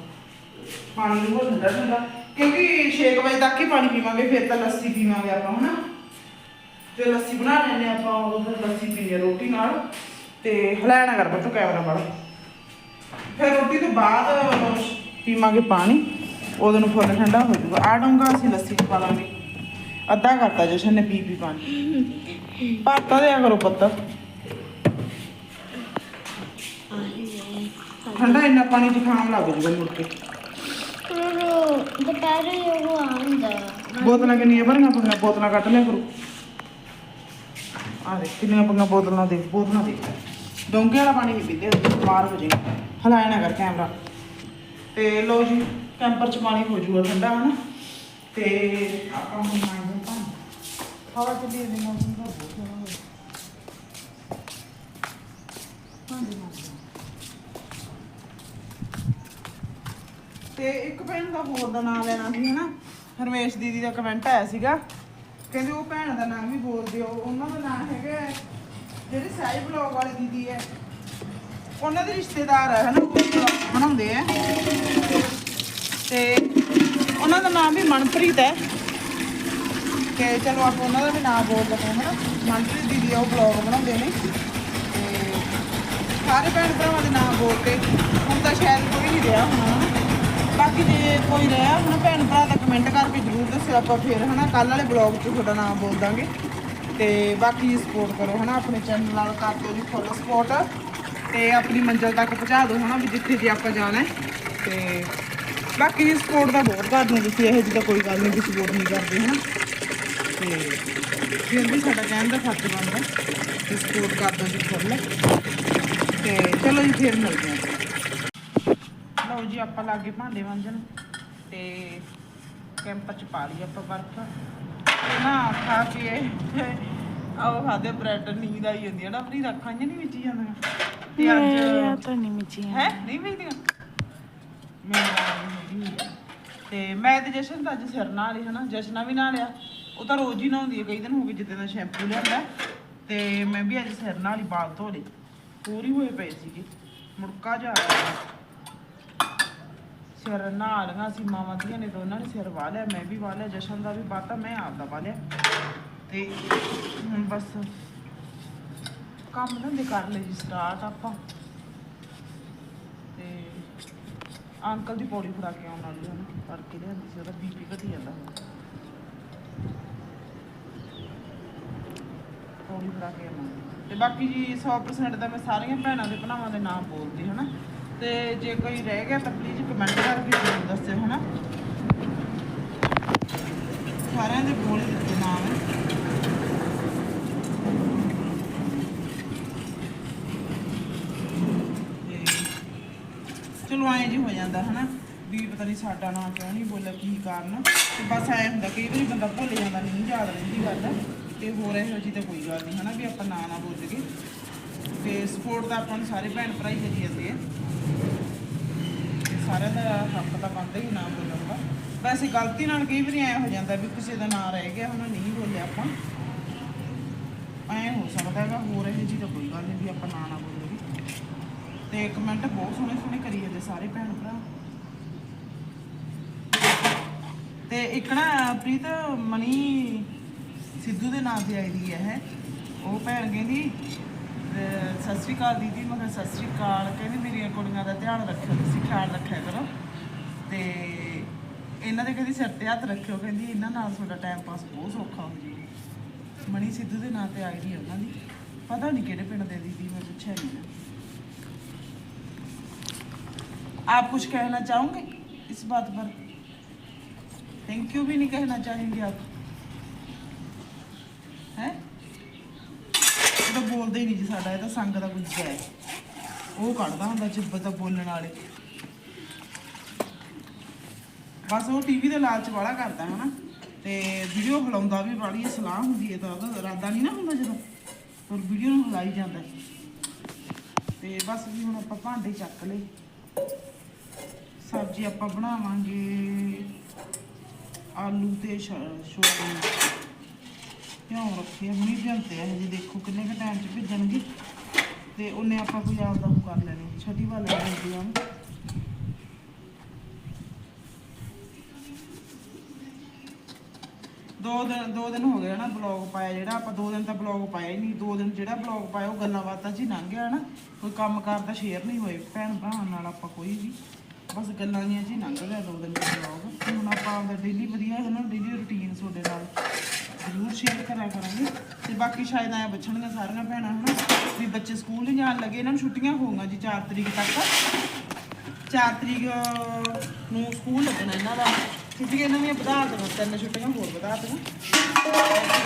ਪਾਣੀ ਨੂੰ ਠੰਡਾ ਠੰਡਾ। ਕਿਉਂਕਿ 6 ਵਜੇ ਤੱਕ ਹੀ ਪਾਣੀ ਪੀਵਾਂਗੇ, ਫਿਰ ਤਾਂ ਲੱਸੀ ਪੀਵਾਂਗੇ ਆਪਾਂ, ਹਨਾ? ਜੇ ਲੱਸੀ ਬਣਾ ਲੈਣੇ ਆਪਾਂ, ਉਦੋਂ ਫਿਰ ਲੱਸੀ ਪੀਂਦੇ ਰੋਟੀ ਨਾਲ। ਤੇ ਹਲਾਇਆ ਨਾ ਕਰ ਬੱਤੋ ਕੈਮਰਾ ਬੜਾ ਫਿਰ ਰੋਟੀ ਤੋਂ ਬਾਅਦ ਪੀਵਾਂਗੇ ਪਾਣੀ, ਉਹਦੇ ਨੂੰ ਫੁੱਲ ਠੰਡਾ ਹੋ ਜਾਊਗਾ। ਆ ਡੋਂਗਾ ਅਸੀਂ ਲੱਸੀ ਚ ਪਾ ਲਾਂਗੇ। ਅੱਧਾ ਕਰਤਾ ਜਸ਼ਨ ਨੇ ਪੀ ਪੀ ਪਾਣੀ। ਪਾਤਾ ਦੇ ਕਰੋ ਪੁੱਤ। ਠੰਡਾ ਇੰਨਾ ਪਾਣੀ ਜ਼ੁਕਾਮ ਲੱਗ ਜੂਗਾ ਮੁੜ ਕੇ। ਉਹ ਉਹ ਆਉਂਦਾ ਬੋਤਲਾਂ ਕਿੰਨੀਆਂ ਭਰੀਆਂ ਪਈਆਂ ਬੋਤਲਾਂ ਕੱਢ ਲਿਆ ਕਰੋ। ਆ ਦੇਖ, ਕਿੰਨੀਆਂ ਪਈਆਂ ਬੋਤਲਾਂ ਦੇਖ ਬੋਤਲਾਂ ਦੇਖ। ਡੋਂਗੇ ਵਾਲਾ ਪਾਣੀ ਨਹੀਂ ਪੀਂਦੇ ਬਿਮਾਰ ਹੋ ਜਾਏਗਾ। ਹਲਾਇਆ ਨਾ ਕਰ ਕੈਮਰਾ। ਤੇ ਲਓ ਜੀ ਕੈਂਪਰ ਚ ਪਾਣੀ ਹੋ ਜੂਗਾ ਠੰਡਾ, ਹਨਾ? ਤੇ ਆਪਾਂ ਹੁਣ ਮਾਂਜਦੇ ਤਾਂ ਹਵਾ ਚ ਦੇ ਦੇਣਾ ਮੌਸਮ ਤੇ ਇੱਕ ਭੈਣ ਦਾ ਹੋਰ ਦਾ ਨਾਮ ਲੈਣਾ ਸੀ, ਹਨਾ? ਹਰਮੇਸ਼ ਦੀਦੀ ਦਾ ਕਮੈਂਟ ਆਇਆ ਸੀਗਾ। ਕਹਿੰਦੇ ਉਹ ਭੈਣ ਦਾ ਨਾਮ ਵੀ ਬੋਲ ਦਿਓ ਉਹਨਾਂ ਦਾ ਨਾਮ ਹੈਗਾ ਜਿਹੜੀ ਸਾਈ ਬਲੌਗ ਵਾਲੀ ਦੀਦੀ ਹੈ। ਉਹਨਾਂ ਦੇ ਰਿਸ਼ਤੇਦਾਰ ਹੈ ਹਨਾ ਉਹ vlog ਬਣਾਉਂਦੇ ਆ। ਤੇ ਉਹਨਾਂ ਦਾ ਨਾਮ ਵੀ ਮਨਪ੍ਰੀਤ ਹੈ। ਤੇ ਚਲੋ ਆਪਾਂ ਉਹਨਾਂ ਦਾ ਵੀ ਨਾਮ ਬੋਲ ਦਿੰਦੇ ਹਾਂ ਹਨਾ। ਮਨਪ੍ਰੀਤ ਦੀਦੀ ਆ, ਉਹ ਬਲੌਗ ਬਣਾਉਂਦੇ ਨੇ। ਤੇ ਸਾਰੇ ਭੈਣ ਭਰਾਵਾਂ ਦੇ ਨਾਮ ਬੋਲ ਕੇ ਹੁਣ ਤਾਂ ਸ਼ਾਇਦ ਕੋਈ ਨਹੀਂ ਰਿਹਾ ਹੋਣਾ ਬਾਕੀ ਜੇ ਕੋਈ ਰਿਹਾ ਹੁਣ ਭੈਣ ਭਰਾ ਦਾ ਕਮੈਂਟ ਕਰਕੇ ਜ਼ਰੂਰ ਦੱਸਿਓ ਆਪਾਂ ਫਿਰ ਹਨਾ। ਕੱਲ ਵਾਲੇ ਬਲੌਗ 'ਚ ਤੁਹਾਡਾ ਨਾਮ ਬੋਲ ਦਾਂਗੇ। ਤੇ ਬਾਕੀ ਸਪੋਰਟ ਕਰੋ ਹਨਾ ਆਪਣੇ ਚੈਨਲ ਨਾਲ ਕਰ ਦਿਓ ਜੀ ਫੁੱਲ ਸਪੋਰਟ ਤੇ ਆਪਣੀ ਮੰਜ਼ਿਲ ਤੱਕ ਪਹੁੰਚਾ ਦਿਓ ਹਨਾ ਵੀ ਜਿੱਥੇ ਜੇ ਆਪਾਂ ਜਾਣਾ ਹੈ। ਤੇ ਬਾਕੀ ਜੀ ਸਪੋਰਟ ਦਾ ਬਹੁਤ ਕਰਦੇ ਹੋ ਤੁਸੀਂ, ਇਹੋ ਜਿਹੀ ਤਾਂ ਕੋਈ ਗੱਲ ਨਹੀਂ ਕਿ ਸਪੋਰਟ ਨਹੀਂ ਕਰਦੇ ਹਨਾ। ਤੇ ਫਿਰ ਵੀ ਸਾਡਾ ਕਹਿਣ ਦਾ ਫਰਜ਼ ਬਣਦਾ ਕਿ ਸਪੋਰਟ ਕਰ ਦਿਓ ਜੀ ਫੁੱਲ ਤੇ ਚਲੋ ਜੀ ਫਿਰ ਮਿਲਦੇ ਹਾਂ। ਲਓ ਜੀ, ਆਪਾਂ ਲਾਗੇ ਭਾਂਡੇ ਮਾਂਜਣ ਤੇ ਕੈਂਪ ਚ ਪਾ ਲਈ ਆਪਾਂ ਬਰਫ। ਤੇ ਨਾ ਖਾ ਕੇ ਆਹ ਖਾਦੇ ਬ੍ਰੈਡ, ਨੀਂਦ ਆਈ ਜਾਂਦੀ ਹੈ ਨਾ, ਆਪਣੀ ਅੱਖਾਂ ਨਹੀਂ ਵਿੱਚ ਜਾਂਦੀਆਂ ਤੇ ਅੱਜ ਤਾਂ ਨਹੀਂ ਮਿਚੀ ਹੈ ਨਹੀਂ ਮਿਲਦੀਆਂ ਮੇਰਾ ਤੇ ਮੈਂ ਤੇ ਜਸ਼ਨ ਤਾਂ ਅੱਜ ਸਿਰ ਨਾਲ ਹੀ ਹਨਾ ਜਸ਼ਨਾ ਵੀ ਨਾਲ ਆ ਉਹ ਤਾਂ ਰੋਜ਼ ਹੀ ਨਹਾਉਂਦੀ ਹੈ ਕਈ ਦਿਨ ਹੋ ਗਏ ਜਿੱਦਾਂ ਦਾ ਸ਼ੈਂਪੂ ਲਿਆਂਦਾ ਤੇ ਮੈਂ ਵੀ ਅੱਜ ਸਿਰ ਨਾਲ ਹੀ ਵਾਲ ਧੋ ਲਏ ਪੂਰੀ ਹੋਏ ਪਏ ਸੀਗੇ ਮੁੜਕਾ ਜਾ। ਸਿਰ ਨਾਲ ਲਗਾ ਸੀ ਮਾਵਾਂ ਦੀਆਂ ਨੇ ਦੋਨਾਂ ਨੇ ਸਿਰ ਵਾਹ ਲਿਆ ਮੈਂ ਵੀ ਵਾਹ ਲਿਆ ਜਸ਼ਨ ਦਾ ਵੀ ਬਾਤਾ ਮੈਂ ਆਪਦਾ ਵਾਹ ਲਿਆ ਤੇ ਹੁਣ ਬਸ ਕੰਮ ਧੰਦੇ ਕਰ ਲਏ ਜੀ ਸਟਾਰਟ ਆਪਾਂ। ਤੇ ਅੰਕਲ ਦੀ ਪੌੜੀ ਫੜਾ ਕੇ ਆਉਣ ਵਾਲੀ ਹਨ ਕਰਕੇ ਲਿਆਂਦੀ ਸੀ, ਉਹਦਾ ਬੀਪੀ ਘਟੀ ਜਾਂਦਾ। ਪੌੜੀ ਫੜਾ ਕੇ ਆਉਣਾ ਤੇ ਬਾਕੀ ਜੀ 100% ਦਾ ਮੈਂ ਸਾਰੀਆਂ ਭੈਣਾਂ ਦੇ ਭਰਾਵਾਂ ਦੇ ਨਾਮ ਬੋਲਦੀ, ਹਨਾ? ਤੇ ਜੇ ਕੋਈ ਰਹਿ ਗਿਆ ਤਾਂ ਪਲੀਜ਼ ਕਮੈਂਟ ਕਰਕੇ ਜ਼ਰੂਰ ਦੱਸਿਓ, ਹਨਾ? ਸਾਰਿਆਂ ਦੇ ਬੋਲ ਦਿੱਤੇ ਨਾਮ ਹੈ ਤੇ ਚਲੋ ਐਂ ਜੀ ਹੋ ਜਾਂਦਾ ਹਨਾ, ਵੀ ਪਤਾ ਨਹੀਂ ਸਾਡਾ ਨਾਂ ਕਿਉਂ ਨਹੀਂ ਬੋਲਿਆ, ਕੀ ਕਾਰਨ ਤੇ ਬਸ ਐਂ ਹੁੰਦਾ ਕਈ ਵਾਰੀ ਬੰਦਾ ਭੁੱਲ ਜਾਂਦਾ, ਨਹੀਂ ਯਾਦ ਰਹਿੰਦੀ ਗੱਲ। ਤੇ ਹੋਰ ਇਹੋ ਜੀ ਤਾਂ ਕੋਈ ਗੱਲ ਨਹੀਂ ਹਨਾ, ਵੀ ਆਪਾਂ ਨਾਂ ਨਾ ਬੋਲ ਕੇ ਤੇ ਸਪੋਰਟ ਦਾ ਆਪਾਂ ਨੂੰ ਸਾਰੇ ਭੈਣ ਭਰਾ ਹੀ ਕਰੀ ਜਾਂਦੇ ਆ। ਤੇ ਸਾਰਿਆਂ ਦਾ ਹੱਕ ਤਾਂ ਬਣਦਾ ਹੀ ਨਾਮ ਬੋਲਣ ਦਾ। ਵੈਸੇ ਗਲਤੀ ਨਾਲ ਕਈ ਵਾਰੀ ਐਂ ਹੋ ਜਾਂਦਾ ਵੀ ਕਿਸੇ ਦਾ ਨਾਂ ਰਹਿ ਗਿਆ ਹੁਣ ਨਹੀਂ ਬੋਲਿਆ ਆਪਾਂ। ਐਂ ਹੋ ਸਕਦਾ ਹੈਗਾ, ਹੋਰ ਇਹੋ ਜੀ ਤਾਂ ਕੋਈ ਗੱਲ ਨਹੀਂ ਵੀ ਆਪਾਂ ਨਾਂ ਨਾ ਬੋਲ ਤੇ ਕਮੈਂਟ ਬਹੁਤ ਸੋਹਣੇ ਸੋਹਣੇ ਕਰੀ ਜਾਂਦੇ ਸਾਰੇ ਭੈਣ ਭਰਾ। ਤੇ ਇੱਕ ਨਾ ਪ੍ਰੀਤ ਮਣੀ ਸਿੱਧੂ ਦੇ ਨਾਂ ਤੇ ਆਈਦੀ ਹੈ ਉਹ ਭੈਣ ਕਹਿੰਦੀ ਅਹ, ਸਤਿ ਸ਼੍ਰੀ ਅਕਾਲ ਦੀਦੀ ਮੈਂ ਕਿਹਾ ਸਤਿ ਸ਼੍ਰੀ ਅਕਾਲ ਕਹਿੰਦੀ ਮੇਰੀਆਂ ਕੁੜੀਆਂ ਦਾ ਧਿਆਨ ਰੱਖਿਓ ਤੁਸੀਂ ਖਿਆਲ ਰੱਖਿਆ ਕਰੋ। ਤੇ ਇਹਨਾਂ ਦੇ ਕਹਿੰਦੀ ਸਿਰ ਤੇ ਹੱਥ ਰੱਖਿਓ ਕਹਿੰਦੀ ਇਹਨਾਂ ਨਾਲ ਤੁਹਾਡਾ ਟਾਈਮ ਪਾਸ ਬਹੁਤ ਸੌਖਾ ਹੋ ਜੀ ਮਣੀ ਸਿੱਧੂ ਦੇ ਨਾਂ ਤੇ ਆਈਡੀ ਹੈ ਉਹਨਾਂ ਦੀ। ਪਤਾ ਨਹੀਂ ਕਿਹੜੇ ਪਿੰਡ ਦੇ ਦੀਦੀ ਮੈਂ ਪੁੱਛਿਆ ਨਹੀਂ आप कुछ कहना चाहोगे इस बात पर थैंक यू भी नहीं कहना चाहेंगे आप हैं ਇਹ ਤਾਂ ਬੋਲਦੇ ਹੀ ਨਹੀਂ ਜੀ ਸਾਡਾ ਇਹ ਤਾਂ ਸੰਗ ਦਾ ਗੁੱਸਾ ਹੈ ਉਹ ਕੱਢਦਾ ਹੁੰਦਾ ਚਿੱਬ ਤਾਂ ਬੋਲਣ ਵਾਲੇ ਬਸ ਉਹ ਟੀਵੀ ਦੇ ਲਾਲਚ ਵਾਲਾ ਕਰਦਾ ਹਨਾ ਤੇ ਵੀਡੀਓ ਹਲਾਉਂਦਾ ਵੀ ਵਾਲੀ ਸਲਾਹ ਹੁੰਦੀ ਹੈ ਤਾਂ ਉਹਦਾ ਇਰਾਦਾ ਨਹੀਂ ਨਾ ਹੁੰਦਾ ਜਦੋਂ ਪਰ ਵੀਡੀਓ ਨੂੰ ਹਲਾਈ ਜਾਂਦਾ ਹੈ। ਤੇ ਬਸ ਵੀ ਹੁਣ ਆਪਾਂ ਭਾਂਡੇ ਚੱਕ ਲਏ ਸਬਜ਼ੀ ਆਪਾਂ ਬਣਾਵਾਂਗੇ ਆਲੂ ਤੇ ਛੋਲੇ ਕਿਉਂ ਰੱਖੇ ਹੁਣੀ ਭਿਉਂਤੇ ਆ, ਹਜੇ ਦੇਖੋ ਕਿੰਨੇ ਕੁ ਟਾਈਮ ਚ ਭਿੱਜਣਗੇ। ਤੇ ਉਹਨੇ ਆਪਾਂ ਕੋਈ ਆਪਦਾ ਉਹ ਕਰ ਲੈਣੇ, ਛੱਡੀ ਵਾਲੇ ਲੈਂਦੀ ਦੋ ਦਿਨ ਦੋ ਦਿਨ ਹੋ ਗਏ ਨਾ ਬਲੌਗ ਪਾਇਆ, ਜਿਹੜਾ ਆਪਾਂ ਦੋ ਦਿਨ ਤਾਂ ਬਲੌਗ ਪਾਇਆ ਹੀ ਨਹੀਂ, ਦੋ ਦਿਨ ਜਿਹੜਾ ਬਲੌਗ ਪਾਇਆ, ਉਹ ਗੱਲਾਂ ਬਾਤਾਂ 'ਚ ਹੀ ਲੰਘ ਗਿਆ ਨਾ ਕੋਈ ਕੰਮ ਕਾਰ ਦਾ ਸ਼ੇਅਰ ਨਹੀਂ ਹੋਏ ਭੈਣ ਭਰਾਵਾਂ ਨਾਲ ਆਪਾਂ ਕੋਈ ਵੀ। ਬਸ ਗੱਲਾਂ ਦੀਆਂ ਜੀ ਲੰਘ ਗਿਆ ਦੋ ਦਿਨ ਦਾ ਬਲੌਗ ਹੁਣ ਆਪਾਂ ਆਪਦਾ ਡੇਲੀ ਵਧੀਆ ਹੈ ਨਾ ਡੇਲੀ ਰੁਟੀਨ ਤੁਹਾਡੇ ਨਾਲ ਜ਼ਰੂਰ ਸ਼ੇਅਰ ਕਰਿਆ ਕਰਾਂਗੇ। ਤੇ ਬਾਕੀ ਸ਼ਾਇਦ ਆਇਆ ਬੱਚਣਗੀਆਂ ਸਾਰੀਆਂ ਭੈਣਾਂ, ਹਨਾ, ਵੀ ਬੱਚੇ ਸਕੂਲ ਨਹੀਂ ਜਾਣ ਲੱਗੇ, ਇਹਨਾਂ ਨੂੰ ਛੁੱਟੀਆਂ ਹੋਊਗਾ ਜੀ 4 ਤਰੀਕ ਤੱਕ। 4 ਤਰੀਕ ਨੂੰ ਸਕੂਲ ਲੱਗਣਾ ਇਹਨਾਂ ਦਾ। ਛੁੱਟੀਆਂ ਇਹਨਾਂ ਦੀਆਂ ਵਧਾ ਦੇਣਾ, ਤਿੰਨ ਛੁੱਟੀਆਂ ਹੋਰ ਵਧਾ ਦੇਣਾ।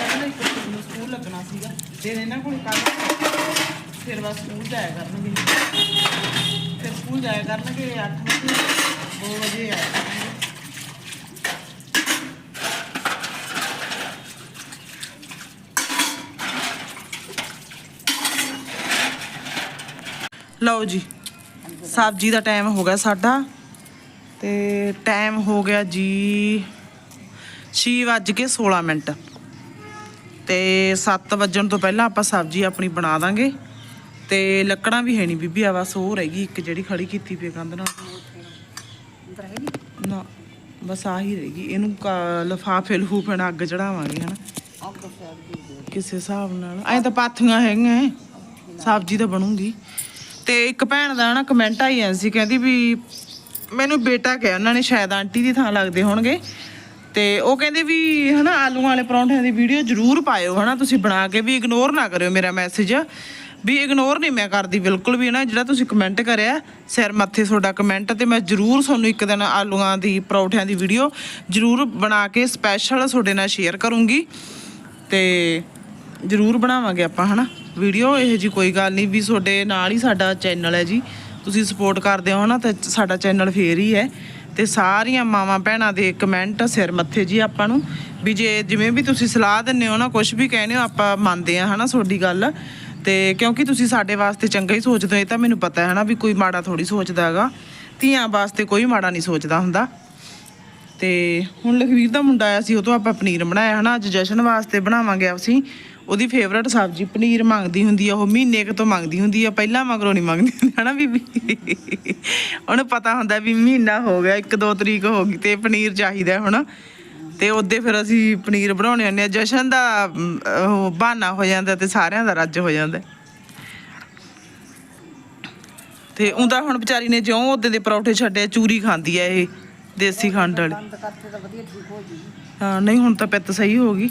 ਇਹਨਾਂ ਇੱਕ ਤਰੀਕ ਨੂੰ ਸਕੂਲ ਲੱਗਣਾ ਸੀਗਾ ਦਿਨ ਇਹਨਾਂ ਕੋਲ ਕੱਲ ਫਿਰ ਬਸ ਸਕੂਲ ਜਾਇਆ ਕਰਨਗੇ। ਸਕੂਲ ਜਾਇਆ ਕਰਨਗੇ 8 ਵਜੇ 2 ਵਜੇ ਆਇਆ ਕਰਨਗੇ। ਲਓ ਜੀ, ਸਬਜ਼ੀ ਦਾ ਟਾਈਮ ਹੋ ਗਿਆ ਸਾਡਾ, ਤੇ ਟਾਈਮ ਹੋ ਗਿਆ ਜੀ 6 ਵੱਜ ਕੇ 16 ਮਿੰਟ। ਤੇ 7 ਵਜਣ ਤੋਂ ਪਹਿਲਾਂ ਆਪਾਂ ਸਬਜ਼ੀ ਆਪਣੀ ਬਣਾ ਦਾਂਗੇ। ਤੇ ਲੱਕੜਾਂ ਵੀ ਹੈ ਨਹੀਂ ਬੀਬੀ ਆ ਬਸ ਉਹ ਰਹਿ ਗਈ, ਇੱਕ ਜਿਹੜੀ ਖੜੀ ਕੀਤੀ ਪਈ ਕੰਧ ਨਾਲ। ਨਾ, ਬਸ ਆਹੀ ਰਹਿ ਗਈ, ਇਹਨੂੰ ਲਫਾਫੇ ਲਫੂਫੇ ਅੱਗ ਚੜਾਵਾਂਗੇ, ਹਨਾ। ਕਿਸੇ ਹਿਸਾਬ ਨਾਲ, ਐ ਤਾਂ ਪਾਥੀਆਂ ਹੈਗੀਆਂ ਸਬਜ਼ੀ ਤਾਂ ਬਣੂਗੀ। ਤੇ ਇੱਕ ਭੈਣ ਦਾ ਨਾ ਕਮੈਂਟ ਆਈ ਐ ਸੀ, ਕਹਿੰਦੀ ਵੀ ਮੈਨੂੰ ਬੇਟਾ ਕਿਹਾ, ਉਹਨਾਂ ਨੇ ਸ਼ਾਇਦ ਆਂਟੀ ਦੀ ਥਾਂ ਲੱਗਦੇ ਹੋਣਗੇ। ਤੇ ਉਹ ਕਹਿੰਦੇ ਵੀ, ਹਨਾ ਆਲੂ ਵਾਲੇ ਪਰੌਂਠਿਆਂ ਦੀ ਵੀਡੀਓ ਜ਼ਰੂਰ ਪਾਇਓ, ਹਨਾ, ਤੁਸੀਂ ਬਣਾ ਕੇ ਵੀ ਇਗਨੋਰ ਨਾ ਕਰਿਓ ਮੇਰਾ ਮੈਸੇਜ ਵੀ ਇਗਨੋਰ ਨਹੀਂ ਮੈਂ ਕਰਦੀ, ਬਿਲਕੁਲ ਵੀ ਨਾ, ਜਿਹੜਾ ਤੁਸੀਂ ਕਮੈਂਟ ਕਰਿਆ, ਸਿਰ ਮੱਥੇ ਤੁਹਾਡਾ ਕਮੈਂਟ ਤੇ ਮੈਂ ਜ਼ਰੂਰ ਤੁਹਾਨੂੰ ਇੱਕ ਦਿਨ ਆਲੂਆਂ ਦੀ, ਪਰੌਂਠਿਆਂ ਦੀ ਵੀਡੀਓ ਜ਼ਰੂਰ ਬਣਾ ਕੇ ਸਪੈਸ਼ਲ ਤੁਹਾਡੇ ਨਾਲ ਸ਼ੇਅਰ ਕਰੂੰਗੀ ਤੇ ਜ਼ਰੂਰ ਬਣਾਵਾਂਗੇ ਆਪਾਂ, ਹਨਾ? ਵੀਡੀਓ ਇਹ ਜੀ ਕੋਈ ਗੱਲ ਨਹੀਂ ਵੀ ਤੁਹਾਡੇ ਨਾਲ ਹੀ ਸਾਡਾ ਚੈਨਲ ਹੈ ਜੀ। ਤੁਸੀਂ ਸਪੋਰਟ ਕਰਦੇ ਹੋ ਨਾ ਤਾਂ ਸਾਡਾ ਚੈਨਲ ਫੇਰ ਹੀ ਹੈ। ਤੇ ਸਾਰੀਆਂ ਮਾਵਾਂ ਭੈਣਾਂ ਦੇ ਕਮੈਂਟ ਸਿਰ ਮੱਥੇ ਜੀ ਆਪਾਂ ਨੂੰ ਵੀ ਜੇ ਜਿਵੇਂ ਵੀ ਤੁਸੀਂ ਸਲਾਹ ਦਿੰਦੇ ਹੋ ਨਾ ਕੁਝ ਵੀ ਕਹਿੰਦੇ ਹੋ, ਆਪਾਂ ਮੰਨਦੇ ਆ ਹਨਾ, ਤੁਹਾਡੀ ਗੱਲ। ਤੇ ਕਿਉਂਕਿ ਤੁਸੀਂ ਸਾਡੇ ਵਾਸਤੇ ਚੰਗਾ ਹੀ ਸੋਚਦੇ ਹੋ, ਇਹ ਤਾਂ ਮੈਨੂੰ ਪਤਾ ਹੈ ਹਨਾ ਵੀ ਕੋਈ ਮਾੜਾ ਥੋੜੀ ਸੋਚਦਾ ਹੈਗਾ। ਧੀਆਂ ਵਾਸਤੇ ਕੋਈ ਮਾੜਾ ਨਹੀਂ ਸੋਚਦਾ ਹੁੰਦਾ। ਤੇ ਹੁਣ ਲਖਵੀਰ ਦਾ ਮੁੰਡਾ ਆਇਆ ਸੀ, ਉਹ ਤੋਂ ਆਪਾਂ ਪਨੀਰ ਬਣਾਇਆ ਹਨਾ। ਅੱਜ ਜਸ਼ਨ ਵਾਸਤੇ ਬਣਾਵਾਂਗੇ ਅਸੀਂ। ਉਹਦੀ ਫੇਵਰਟ ਸਬਜ਼ੀ ਪਨੀਰ ਮੰਗਦੀ ਹੁੰਦੀ ਆ, ਉਹ ਮਹੀਨੇ ਕੁ ਤੋਂ ਮੰਗਦੀ ਹੁੰਦੀ ਆ। ਪਹਿਲਾਂ ਮਗਰੋਂ ਨਹੀਂ ਮੰਗਦੀ ਹੁੰਦੀ, ਹਨਾ ਬੀਬੀ? ਉਹਨੂੰ ਪਤਾ ਹੁੰਦਾ ਵੀ ਮਹੀਨਾ ਹੋ ਗਿਆ 1-2 ਤਰੀਕ ਹੋ ਗਈ ਤੇ ਪਨੀਰ ਚਾਹੀਦਾ ਹੁਣ। ਤੇ ਉਹਦੇ ਫਿਰ ਅਸੀਂ ਪਨੀਰ ਬਣਾਉਣੇ ਹੁੰਦੇ ਆ ਜਸ਼ਨ ਦਾ ਅਮ, ਉਹ ਬਹਾਨਾ ਹੋ ਜਾਂਦਾ ਤੇ ਸਾਰਿਆਂ ਦਾ ਰੱਜ ਹੋ ਜਾਂਦਾ। ਤੇ ਉਹਦਾ ਹੁਣ ਵਿਚਾਰੀ ਨੇ ਜਿਉਂ ਉਹਦੇ ਦੇ ਪਰੌਠੇ ਛੱਡੇ ਚੂਰੀ ਖਾਂਦੀ ਆ ਇਹ ਦੇਸੀ ਖੰਡ ਵਾਲੀ। ਬੰਦ ਕਰਤੇ ਤਾਂ ਵਧੀਆ ਠੀਕ ਹੋ ਜੀ ਹਾਂ ਨਹੀਂ ਹੁਣ ਤਾਂ ਪਿੱਤ ਸਹੀ ਹੋ ਗਈ।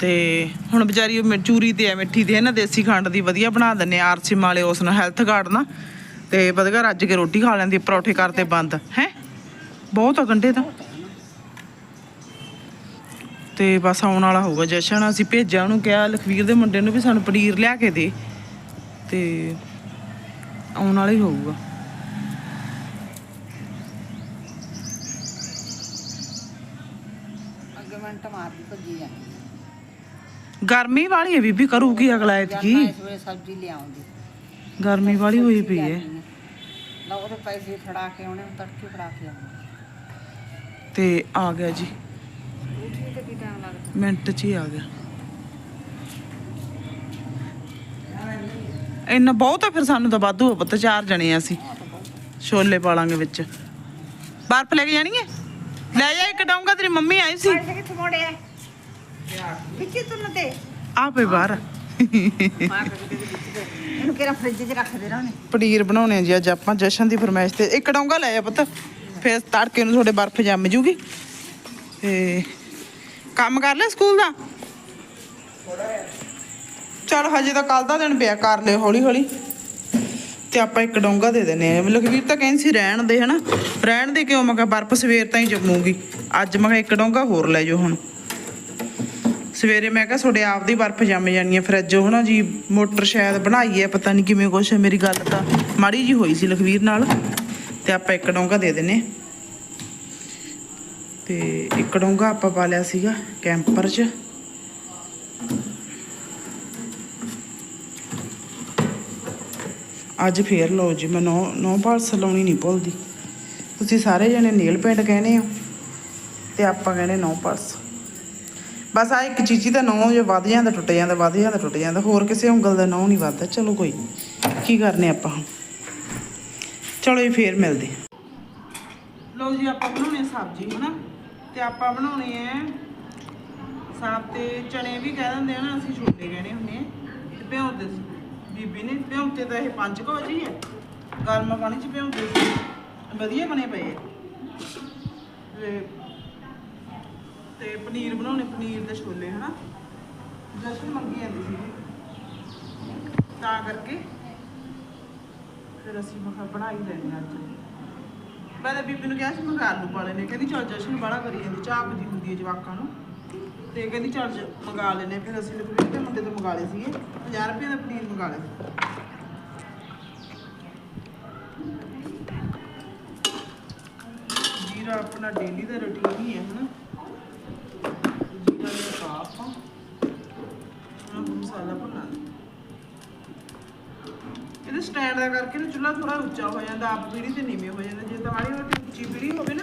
ਤੇ ਹੁਣ ਵਿਚਾਰੀ ਉਹ ਮਿ- ਚੂਰੀ ਤੇ ਆ ਮਿੱਠੀ ਤੇ ਹੈ ਨਾ ਦੇਸੀ ਖੰਡ ਦੀ ਵਧੀਆ ਬਣਾ ਦਿੰਨੇ ਆਰਸਿਮ ਵਾਲੇ ਉਸ ਨਾਲ ਹੈਲਥ ਕਾਰਡ ਨਾਲ ਤੇ ਵਧੀਆ ਰੱਜ ਕੇ ਰੋਟੀ ਖਾ ਲੈਂਦੀ ਪਰੌਠੇ ਕਰਤੇ ਬੰਦ। ਹੈ? ਬਹੁਤ ਆ ਗੰਢੇ ਤਾਂ। ਤੇ ਬਸ ਆਉਣ ਵਾਲਾ ਹੋਊਗਾ ਜਸ਼ਨ। ਅਸੀਂ ਭੇਜਿਆ ਉਹਨੂੰ ਕਿਹਾ ਲਖਵੀਰ ਦੇ ਮੁੰਡੇ ਨੂੰ ਵੀ ਸਾਨੂੰ ਪਨੀਰ ਲਿਆ ਕੇ ਦੇ। ਤੇ ਆਉਣ ਵਾਲਾ ਹੀ ਹੋਊਗਾ। ਅੱਗੇ ਮਿੰਟ ਮਾਰਦੀ ਭੱਜੀ ਜਾਂਦੀ ਗਰਮੀ ਵਾਲੀ ਹੈ ਬੀਬੀ ਕਰੂਗੀ ਅਗਲਾ ਜਾਨਾ ਇਸ ਵੇਲੇ ਸਬਜ਼ੀ ਲਿਆਉਂਦੀ। ਗਰਮੀ ਵਾਲੀ ਹੋਈ ਪਈ ਹੈ। ਨਾ। ਉਹਦੇ ਪੈਸੇ ਫੜਾ ਕੇ ਉਹਨੇ ਤੜਕੇ ਫੜਾ ਕੇ ਆਉਂਦੀ ਤੇ ਆ ਗਿਆ ਜੀ। ਉਠੀ ਤੇ ਕੀ ਟਾਈਮ ਲੱਗਦਾ ਮਿੰਟ 'ਚ ਹੀ ਆ ਗਿਆ। ਇੰਨਾ ਬਹੁਤ ਆ ਫਿਰ ਸਾਨੂੰ ਤਾਂ ਵਾਧੂ ਆ ਪੁੱਤ, ਚਾਰ ਜਣੇ ਆ ਅਸੀਂ। ਛੋਲੇ ਪਾਲਾਂਗੇ ਵਿੱਚ। ਬਰਫ ਲੈ ਕੇ ਜਾਣੀ ਹੈ? ਲੈ ਜਾ, ਇੱਕ ਡਾਉਂਗਾ ਤੇਰੀ ਮੰਮੀ ਆਈ ਸੀ। ਪੈਸੇ ਕਿੱਥੇ ਮੋੜੇ ਵਿੱਚੇ ਤੁੰਨ ਤੇ ਆ ਬਾਹਰ। ਇਹਨੂੰ ਕਿਹੜਾ ਫ੍ਰਿਜ 'ਚ ਰੱਖ ਦੇ ਉਹਨੇ ਪਨੀਰ ਬਣਾਉਣੇ ਆ ਜੀ ਅੱਜ ਆਪਾਂ, ਜਸ਼ਨ ਦੀ ਫਰਮਾਇਸ਼ ਤੇ। ਇੱਕ ਡੋਂਗਾ ਲੈ ਆ ਪੁੱਤ। ਫਿਰ ਤੜਕੇ ਨੂੰ ਤੁਹਾਡੇ ਬਰਫ਼ ਜੰਮ ਜੂਗੀ। ਤੇ ਕੰਮ ਕਰ ਲੈ ਸਕੂਲ ਦਾ? ਚਲ ਹਜੇ ਤਾਂ ਕੱਲ ਦਾ ਦਿਨ ਪਿਆ, ਕਰ ਲਿਓ ਹੌਲੀ ਹੌਲੀ। ਤੇ ਆਪਾਂ ਇੱਕ ਡੋਂਗਾ ਦੇ ਦਿੰਨੇ ਆ ਲਖਵੀਰ ਤਾਂ ਕਹਿੰਦੀ ਸੀ ਰਹਿਣ ਦੇ, ਹਨਾ? ਰਹਿਣ ਦੇ ਕਿਉਂ? ਮੈਂ ਕਿਹਾ ਬਰਫ਼ ਸਵੇਰ ਤਾਂ ਹੀ ਜੰਮੂਗੀ। ਅੱਜ ਮੈਂ ਕਿਹਾ ਇੱਕ ਡੋਂਗਾ ਹੋਰ ਲੈ ਜਾਓ ਹੁਣ। ਸਵੇਰੇ ਮੈਂ ਕਿਹਾ ਤੁਹਾਡੇ ਆਪ ਦੀ ਬਰਫ਼ ਜੰਮ ਜਾਣੀ ਹੈ। ਫਰਿੱਜ ਉਹ ਜੀ, ਮੋਟਰ ਸ਼ਾਇਦ ਬਣਾਈ ਹੈ, ਪਤਾ ਨਹੀਂ ਕਿਵੇਂ ਕੁਛ ਮੇਰੀ ਗੱਲ ਤਾਂ ਮਾੜੀ ਜੀ ਹੋਈ ਸੀ ਲਖਵੀਰ ਨਾਲ। ਤੇ ਆਪਾਂ ਇੱਕ ਡੋਂਗਾ ਦੇ ਦਿੰਨੇ ਤੇ ਇੱਕ ਡੋਂਗਾ ਆਪਾਂ ਪਾ ਲਿਆ ਸੀਗਾ ਕੈਂਪਰ 'ਚ। ਅੱਜ ਫੇਰ ਲਓ ਜੀ, ਮੈਂ ਨੌ ਨੌ ਪਾਲਸ ਲਾਉਣੀ ਨਹੀਂ ਭੁੱਲਦੀ। ਤੁਸੀਂ ਸਾਰੇ ਜਣੇ ਨੇਲ ਪੈਂਟ ਕਹਿੰਦੇ ਹੋ ਤੇ ਆਪਾਂ ਕਹਿੰਦੇ ਨੋ ਪਾਲਸ ਬਸ ਆ ਇੱਕ ਚੀਚੀ ਦਾ ਨੌ ਜੇ ਵੱਧ ਜਾਂਦਾ, ਟੁੱਟ ਜਾਂਦਾ, ਵੱਧ ਜਾਂਦਾ, ਟੁੱਟ ਜਾਂਦਾ, ਹੋਰ ਕਿਸੇ ਉਂਗਲ ਦਾ ਨੌ ਨਹੀਂ ਵੱਧਦਾ। ਚਲੋ ਕੋਈ ਕੀ ਕਰਨੇ ਆਪਾਂ ਹੁਣ? ਚਲੋ ਜੀ, ਫੇਰ ਮਿਲਦੇ ਲਓ ਜੀ, ਆਪਾਂ ਬਣਾਉਣੇ ਸਬਜ਼ੀ, ਹਨਾ? ਤੇ ਆਪਾਂ ਬਣਾਉਣੇ ਆ ਸਾਬਤੇ ਚਣੇ ਵੀ ਕਹਿ ਦਿੰਦੇ ਆ ਨਾ, ਅਸੀਂ ਛੋਲੇ ਕਹਿੰਦੇ ਹੁੰਦੇ ਆ। ਤੇ ਭਿਉਂਦੇ ਸੀ ਬੀਬੀ ਨੇ ਭਿਉਂਤੇ ਤਾਂ ਇਹ ਪੰਜ ਕੁ ਵਜੇ ਹੀ ਗਰਮ ਪਾਣੀ ਚ ਭਿਉਂਦੇ ਸੀ ਵਧੀਆ ਬਣੇ ਪਏ ਤੇ ਤੇ ਪਨੀਰ ਬਣਾਉਣੇ, ਪਨੀਰ ਦੇ ਛੋਲੇ, ਹਨਾ? ਜਸ਼ਨ ਮੰਗੀ ਜਾਂਦੀ ਸੀ। ਤਾਂ ਕਰਕੇ ਫਿਰ ਅਸੀਂ ਮਖਾ ਬਣਾਈ ਲੈਣੀ ਅੱਜ। ਮੈਂ ਬੀਬੀ ਨੂੰ ਕਿਹਾ ਸੀ ਮੈਂ ਕਿਹਾ ਆਲੂ ਪਾ ਲੈਣੇ ਕਹਿੰਦੀ ਚੱਲ ਜਸ਼ਨ ਬੜਾ ਕਰੀ ਜਾਂਦੀ ਚਾਪ ਹੁੰਦੀ ਹੈ ਜਵਾਕਾਂ ਨੂੰ। ਤੇ ਕਹਿੰਦੀ ਚੱਲ ਜ- ਮੰਗਾ ਲੈਣੇ ਫਿਰ ਅਸੀਂ ਲਖਵੀਰ ਦੇ ਮੁੰਡੇ ਤੋਂ ਮੰਗਾ ਲਏ ਸੀਗੇ। 50 ਰੁਪਏ ਦਾ ਪਨੀਰ ਮੰਗਾ ਲਿਆ। ਜੀਰਾ ਆਪਣਾ ਡੇਲੀ ਦਾ ਰੁਟੀਨ ਹੀ ਹੈ, ਹਨਾ ਜੀਰਾ ਦੇ ਕਾਪ ਹੁਣ ਮਸਾਲਾ ਭੁੰਨਾ ਇਹਦੇ ਕਰਕੇ ਨਾ ਚੁੱਲ੍ਹਾ ਥੋੜਾ ਉੱਚਾ ਹੋ ਜਾਂਦਾ, ਆਪ ਪੀੜੀ ਤੇ ਨੀਵੇਂ ਹੋ ਜਾਂਦਾ। ਜੇ ਤਾਂ ਮਾੜੀ ਮੋਟੀ ਉੱਚੀ ਪੀੜੀ ਹੋਵੇ ਨਾ,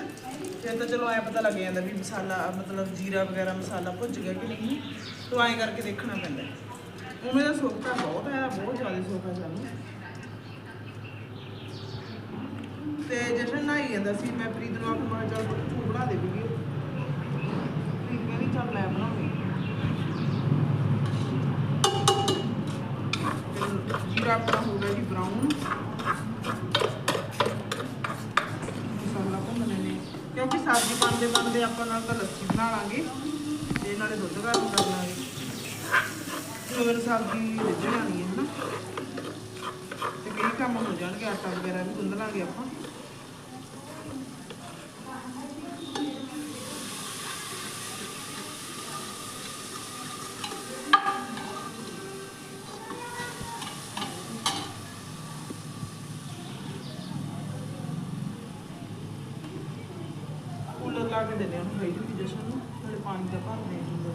ਫਿਰ ਤਾਂ ਚਲੋ ਐ ਪਤਾ ਲੱਗ ਜਾਂਦਾ ਵੀ ਮਸਾਲਾ, ਮਤਲਬ ਜੀਰਾ ਵਗੈਰਾ ਮਸਾਲਾ ਭੁੱਜ ਗਿਆ ਕਿ ਨਹੀਂ, ਤੋਂ ਐਂ ਕਰਕੇ ਦੇਖਣਾ ਪੈਂਦਾ। ਉਵੇਂ ਦਾ ਸੁੱਖ ਬਹੁਤ ਹੈ, ਬਹੁਤ ਜ਼ਿਆਦਾ ਸੁੱਖ ਸਾਨੂੰ। ਤੇ ਜਸ਼ਨ ਨਹਾਈ ਜਾਂਦਾ ਸੀ, ਮੈਂ ਪ੍ਰੀਤ ਨੂੰ ਆਖਿਆ, ਮੈਂ ਚੱਲ ਪੁੱਤ ਤੂੰ ਬਣਾ ਦੇ ਵੀਡੀਓ। ਪ੍ਰੀਤ ਕਹਿੰਦੀ, ਚੱਲ ਮੈਂ ਬਣਾਉਂਗੀ ਤੇ ਜੀਰਾ ਆਪਣਾ ਹੋ ਗਿਆ ਜੀ ਬਰਾਊਨ ਮਸਾਲਾ ਭੁੰਨਣੇ ਨੇ ਕਿਉਂਕਿ ਸਬਜ਼ੀ ਬਣਦੇ ਬਣਦੇ ਆਪਾਂ ਨਾਲ ਤਾਂ ਲੱਸੀ ਬਣਾ ਲਾਂਗੇ ਤੇ ਨਾਲੇ ਦੁੱਧ ਗਰਮ ਕਰ ਲਾਂਗੇ ਫਿਰ ਸਬਜ਼ੀ ਰਿੱਝ ਜਾਣੀ ਹੈ, ਹਨਾ। ਤੇ ਕਈ ਕੰਮ ਹੋ ਜਾਣਗੇ, ਆਟਾ ਵਗੈਰਾ ਵੀ ਗੁੰਦ ਲਾਂਗੇ ਆਪਾਂ ਕੂਲਰ ਲਾ ਕੇ ਦਿੰਦੇ ਉਹਨੂੰ ਖਾਈ ਜੂਗੀ ਜਸ਼ਨ ਨੂੰ ਨਾਲੇ ਪਾਣੀ ਦਾ ਭਰ ਦੇ ਦਿੰਦੇ।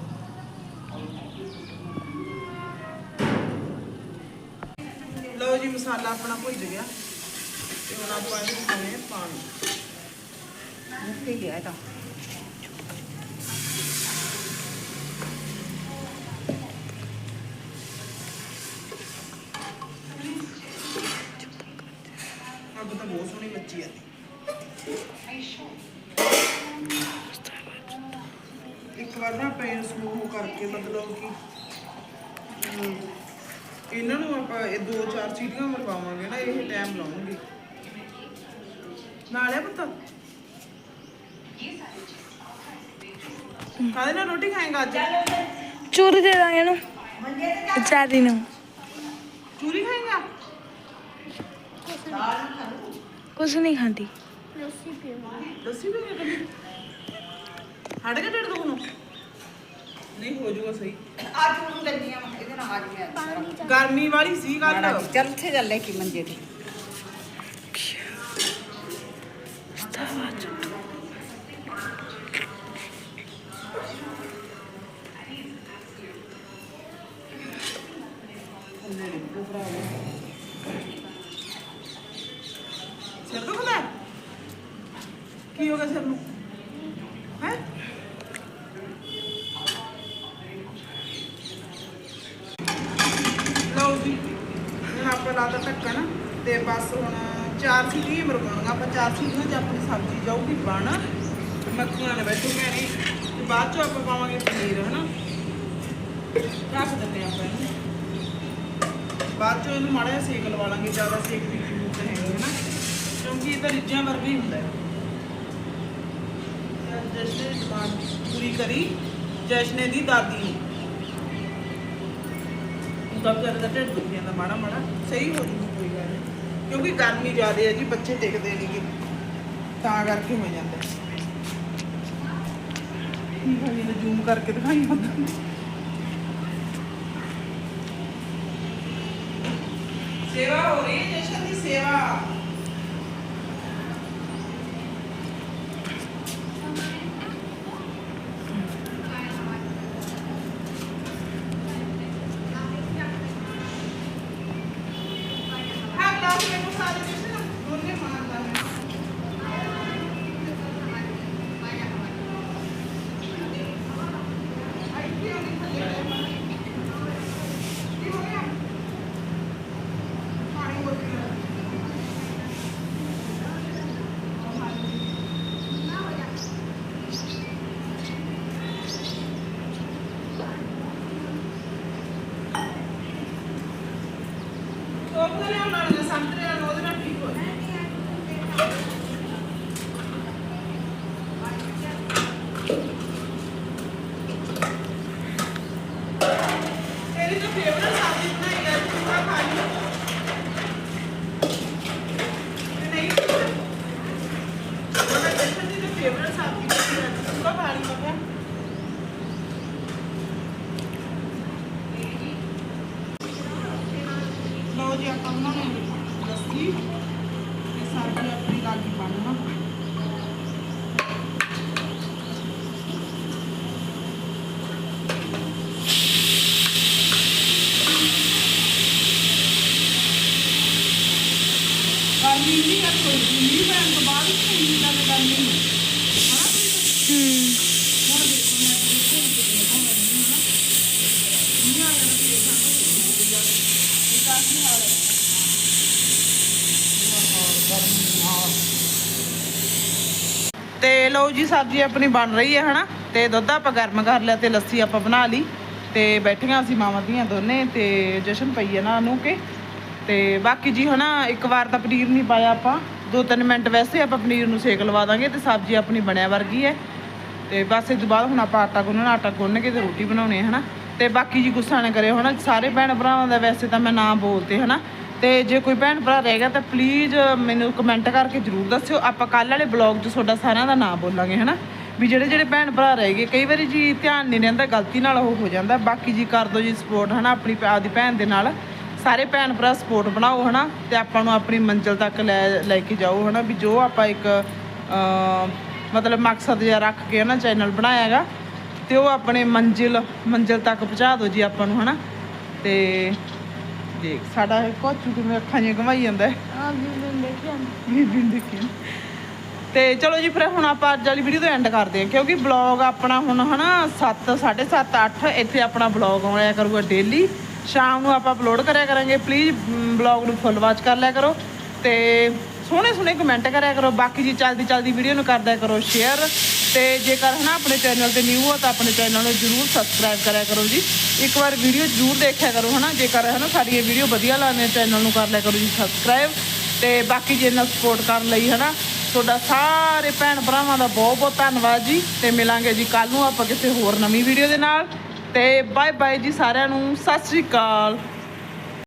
ਲਓ ਜੀ, ਮਸਾਲਾ ਆਪਣਾ ਭੁੱਜ ਗਿਆ। ਤੇ ਹੁਣ ਆਪਾਂ ਇਹਨੂੰ ਪਾਉਣੇ ਪਾਣੀ। ਮੁੱਕ ਗਿਆ ਤਾਂ ਕਰਕੇ ਮਤਲਬ ਕਿ ਇਹਨਾਂ ਨੂੰ ਆਪਾਂ ਇਹ ਦੋ ਚਾਰ ਸੀਟੀਆਂ ਮਰਵਾਵਾਂਗੇ ਨਾ ਇਹ ਟਾਈਮ ਲਾਉਣਗੇ। ਨਾਲੇ ਪੁੱਤ? ਕਾਹਦੇ ਨਾਲ ਰੋਟੀ ਖਾਏਗਾ ਅੱਜ? ਚੂਰੀ ਦੇ ਦਾਂਗੇ ਇਹਨੂੰ। ਚਾਦੀ ਨੂੰ। ਚੂਰੀ ਖਾਏਗਾ? ਕੁਛ ਨਹੀਂ ਖਾਂਦੀ। ਲੱਸੀ ਪੀਵਾਂਗੇ ਦੱਸੀ ਵੀ ਨਹੀਂ ਹਟ ਗਿਆ ਢਿੱਡ ਨੂੰ। ਨਹੀਂ ਹੋ ਜਾਊਗਾ ਸਹੀ। ਆ ਚੂਰੂ ਲੱਗੀਆਂ ਵਾ, ਇਹਦੇ ਨਾਲ ਆ ਗਈਆਂ ਪਾਣੀ ਚ ਗਰਮੀ ਵਾਲੀ ਸੀ ਗੱਲ। ਮਾੜਾ ਜਿਹਾ। ਚੱਲ ਉੱਥੇ ਚੱਲੇ ਕੀ ਮੰਜੇ ਤੇ। ਸਿਰ ਦੁਖਦਾ ਹੈ? ਕੀ ਹੋ ਗਿਆ ਸਿਰ ਨੂੰ ਹੈ ਲਓ ਜੀ ਹੁਣ ਆਪਾਂ ਲਾਤਾ ਢੱਕਣ ਤੇ ਬਸ ਹੁਣ ਚਾਰ ਸੀਟੀਆਂ ਮਰਵਾਉਣੀਆਂ ਆਪਾਂ ਚਾਰ ਸੀਟੀਆਂ 'ਚ ਆਪਣੀ ਸਬਜ਼ੀ ਜਾਊਗੀ ਬਣ ਮੱਖੀਆਂ ਨੇ ਬੈਠੂ ਭੈਣੇ, ਤੇ ਬਾਅਦ 'ਚ ਆਪਾਂ ਪਾਵਾਂਗੇ ਪਨੀਰ, ਹਨਾ? ਰੱਖ ਦਿੰਦੇ ਆਪਾਂ ਇਹਨੂੰ। ਬਾਅਦ 'ਚ ਇਹਨੂੰ ਮਾੜਾ ਜਿਹਾ ਸੇਕ ਲਵਾ ਲਾਂਗੇ, ਜ਼ਿਆਦਾ ਸੇਕ ਦੀ ਜ਼ਰੂਰਤ ਨਹੀਂ ਹੈ ਹਨਾ ਕਿਉਂਕਿ ਇਹ ਤਾਂ ਰਿੱਜਿਆਂ ਵਰਗਾ ਹੀ ਹੁੰਦਾ ਹੈ। ਤੇ ਜਸ਼ਨ ਡਿਮਾਂਡ ਪੂਰੀ ਕਰੀ, ਜਸ਼ਨੇ ਦੀ ਦਾਦੀ ਨੇ। ਉਹਦਾ ਵਿਚਾਰੇ ਦਾ ਢਿੱਡ ਦੁਖ ਜਾਂਦਾ ਮਾੜਾ ਮਾੜਾ ਸਹੀ ਹੋ ਜੂਗੀ ਕਿਉਂਕਿ ਗਰਮੀ ਜ਼ਿਆਦੇ ਹੈ ਜੀ, ਬੱਚੇ ਟਿਕਦੇ ਨਹੀਂਗੇ ਤਾਂ ਕਰਕੇ ਹੋ ਜਾਂਦਾ। ਠੀਕ ਹੈ ਜੀ ਜ਼ੂਮ ਕਰਕੇ ਦਿਖਾਈ ਹੁੰਦਾ ਸੇਵਾ ਹੋ ਰਹੀ ਹੈ ਜਸ਼ਨ ਦੀ ਸੇਵਾ। ਤੇ ਲਓ ਜੀ, ਸਬਜ਼ੀ ਆਪਣੀ ਬਣ ਰਹੀ ਹੈ, ਹਨਾ? ਤੇ ਦੁੱਧ ਆਪਾਂ ਗਰਮ ਕਰ ਲਿਆ ਤੇ ਲੱਸੀ ਆਪਾਂ ਬਣਾ ਲਈ। ਤੇ ਬੈਠੀਆਂ ਅਸੀਂ ਮਾਵਾਂ ਦੀਆਂ ਦੋਨੇ ਤੇ ਜਸ਼ਨ ਪਈ ਹੈ ਨਾ ਨੂੰ ਕੇ। ਤੇ ਬਾਕੀ ਜੀ, ਹਨਾ, ਇੱਕ ਵਾਰ ਤਾਂ ਪਨੀਰ ਨਹੀਂ ਪਾਇਆ ਆਪਾਂ। ਦੋ ਤਿੰਨ ਮਿੰਟ ਵੈਸੇ ਆਪਾਂ ਪਨੀਰ ਨੂੰ ਸੇਕ ਲਵਾ ਦਾਂਗੇ ਤੇ ਸਬਜ਼ੀ ਆਪਣੀ ਬਣਿਆ ਵਰਗੀ ਹੈ। ਤੇ ਬਸ ਇਸ ਤੋਂ ਬਾਅਦ ਹੁਣ ਆਪਾਂ ਆਟਾ ਗੁੰਨਣਾ, ਆਟਾ ਗੁੰਨ ਕੇ ਤੇ ਰੋਟੀ ਬਣਾਉਣੀ ਹੈ, ਹਨਾ? ਤੇ ਬਾਕੀ ਜੀ ਗੁੱਸਾ ਨਾ ਕਰਿਓ, ਹਨਾ? ਸਾਰੇ ਭੈਣ ਭਰਾਵਾਂ ਦਾ ਵੈਸੇ ਤਾਂ ਮੈਂ ਨਾਂ ਬੋਲਤੇ, ਹਨਾ? ਤੇ ਜੇ ਕੋਈ ਭੈਣ ਭਰਾ ਰਹੇਗਾ ਤਾਂ ਪਲੀਜ਼ ਮੈਨੂੰ ਕਮੈਂਟ ਕਰਕੇ ਜਰੂਰ ਦੱਸਿਓ। ਆਪਾਂ ਕੱਲ ਵਾਲੇ ਬਲੌਗ 'ਚ ਤੁਹਾਡਾ ਸਾਰਿਆਂ ਦਾ ਨਾਂ ਬੋਲਾਂਗੇ, ਹਨਾ? ਵੀ ਜਿਹੜੇ ਜਿਹੜੇ ਭੈਣ ਭਰਾ ਰਹਿ ਗਏ ਕਈ ਵਾਰੀ ਜੀ ਧਿਆਨ ਨਹੀਂ ਰਹਿੰਦਾ, ਗਲਤੀ ਨਾਲ ਉਹ ਹੋ ਜਾਂਦਾ। ਬਾਕੀ ਜੀ ਕਰ ਦਿਓ ਜੀ ਸਪੋਰਟ ਹਨਾ? ਆਪਣੀ ਭਰਾ ਭੈਣ ਦੇ ਨਾਲ। ਸਾਰੇ ਭੈਣ ਭਰਾ ਸਪੋਰਟ ਬਣਾਓ, ਹਨਾ? ਤੇ ਆਪਾਂ ਨੂੰ ਆਪਣੀ ਮੰਜ਼ਿਲ ਤੱਕ ਲੈ ਲੈ ਕੇ ਜਾਓ, ਹਨਾ? ਵੀ ਜੋ ਆਪਾਂ ਇੱਕ ਮਤਲਬ ਮਕਸਦ ਜਿਹਾ ਰੱਖ ਕੇ, ਹਨਾ ਚੈਨਲ ਬਣਾਇਆਗਾ ਤੇ ਉਹ ਆਪਣੇ ਮੰਜ਼ਿਲ ਮੰਜ਼ਿਲ ਤੱਕ ਪਹੁੰਚਾ ਦਿਓ ਜੀ ਆਪਾਂ ਨੂੰ, ਹਨਾ? ਤੇ ਦੇਖ ਸਾਡਾ ਕੋਚੂ ਕਿਵੇਂ ਅੱਖਾਂ ਜਿਹੀਆਂ ਘਮਾਈ ਜਾਂਦਾ ਹੈ। ਆ ਵੀ ਮੈਂ ਦੇਖਿਆ। ਬੀਬੀ ਨੂੰ ਦੇਖੀ ਤੇ ਚਲੋ ਜੀ ਫਿਰ ਹੁਣ ਆਪਾਂ ਅੱਜ ਵਾਲੀ ਵੀਡੀਓ ਤੋਂ ਐਂਡ ਕਰਦੇ ਹਾਂ ਕਿਉਂਕਿ ਬਲੌਗ ਆਪਣਾ ਹੁਣ ਹਨਾ 7 7:30 8 ਇੱਥੇ ਆਪਣਾ ਬਲੌਗ ਆਉਣਾ ਕਰੂਗਾ ਡੇਲੀ ਸ਼ਾਮ ਨੂੰ ਆਪਾਂ ਅਪਲੋਡ ਕਰਿਆ ਕਰਾਂਗੇ। ਪਲੀਜ਼ ਬਲੌਗ ਨੂੰ ਫੁੱਲ ਵਾਚ ਕਰ ਲਿਆ ਕਰੋ। ਤੇ ਸੋਹਣੇ ਸੋਹਣੇ ਕਮੈਂਟ ਕਰਿਆ ਕਰੋ। ਬਾਕੀ ਜੀ ਚੱਲਦੀ ਚੱਲਦੀ ਵੀਡੀਓ ਨੂੰ ਕਰਦਿਆ ਕਰੋ ਸ਼ੇਅਰ ਤੇ ਜੇਕਰ ਹਨਾ ਆਪਣੇ ਚੈਨਲ ਤੇ ਨਿਊ ਹੋ ਤਾਂ ਆਪਣੇ ਚੈਨਲ ਨੂੰ ਜਰੂਰ ਸਬਸਕ੍ਰਾਈਬ ਕਰਿਆ ਕਰੋ ਜੀ। ਇੱਕ ਵਾਰ ਵੀਡੀਓ ਜਰੂਰ ਦੇਖਿਆ ਕਰੋ ਹਨਾ। ਜੇਕਰ ਹਨਾ ਸਾਡੀ ਇਹ ਵੀਡੀਓ ਵਧੀਆ ਲੱਗਦੀ ਚੈਨਲ ਨੂੰ ਕਰ ਲਿਆ ਕਰੋ ਜੀ ਸਬਸਕ੍ਰਾਈਬ ਤੇ ਬਾਕੀ ਜੇ ਨਾਲ ਸਪੋਰਟ ਕਰਨ ਲਈ ਹਨਾ, ਤੁਹਾਡਾ ਸਾਰੇ ਭੈਣ ਭਰਾਵਾਂ ਦਾ ਬਹੁਤ ਬਹੁਤ ਧੰਨਵਾਦ ਜੀ। ਤੇ ਮਿਲਾਂਗੇ ਜੀ ਕੱਲ ਨੂੰ ਆਪਾਂ ਕਿਸੇ ਹੋਰ ਨਵੀਂ ਵੀਡੀਓ ਦੇ ਨਾਲ। ਤੇ ਬਾਏ ਬਾਏ ਜੀ ਸਾਰਿਆਂ ਨੂੰ। ਸਤਿ ਸ੍ਰੀ ਅਕਾਲ।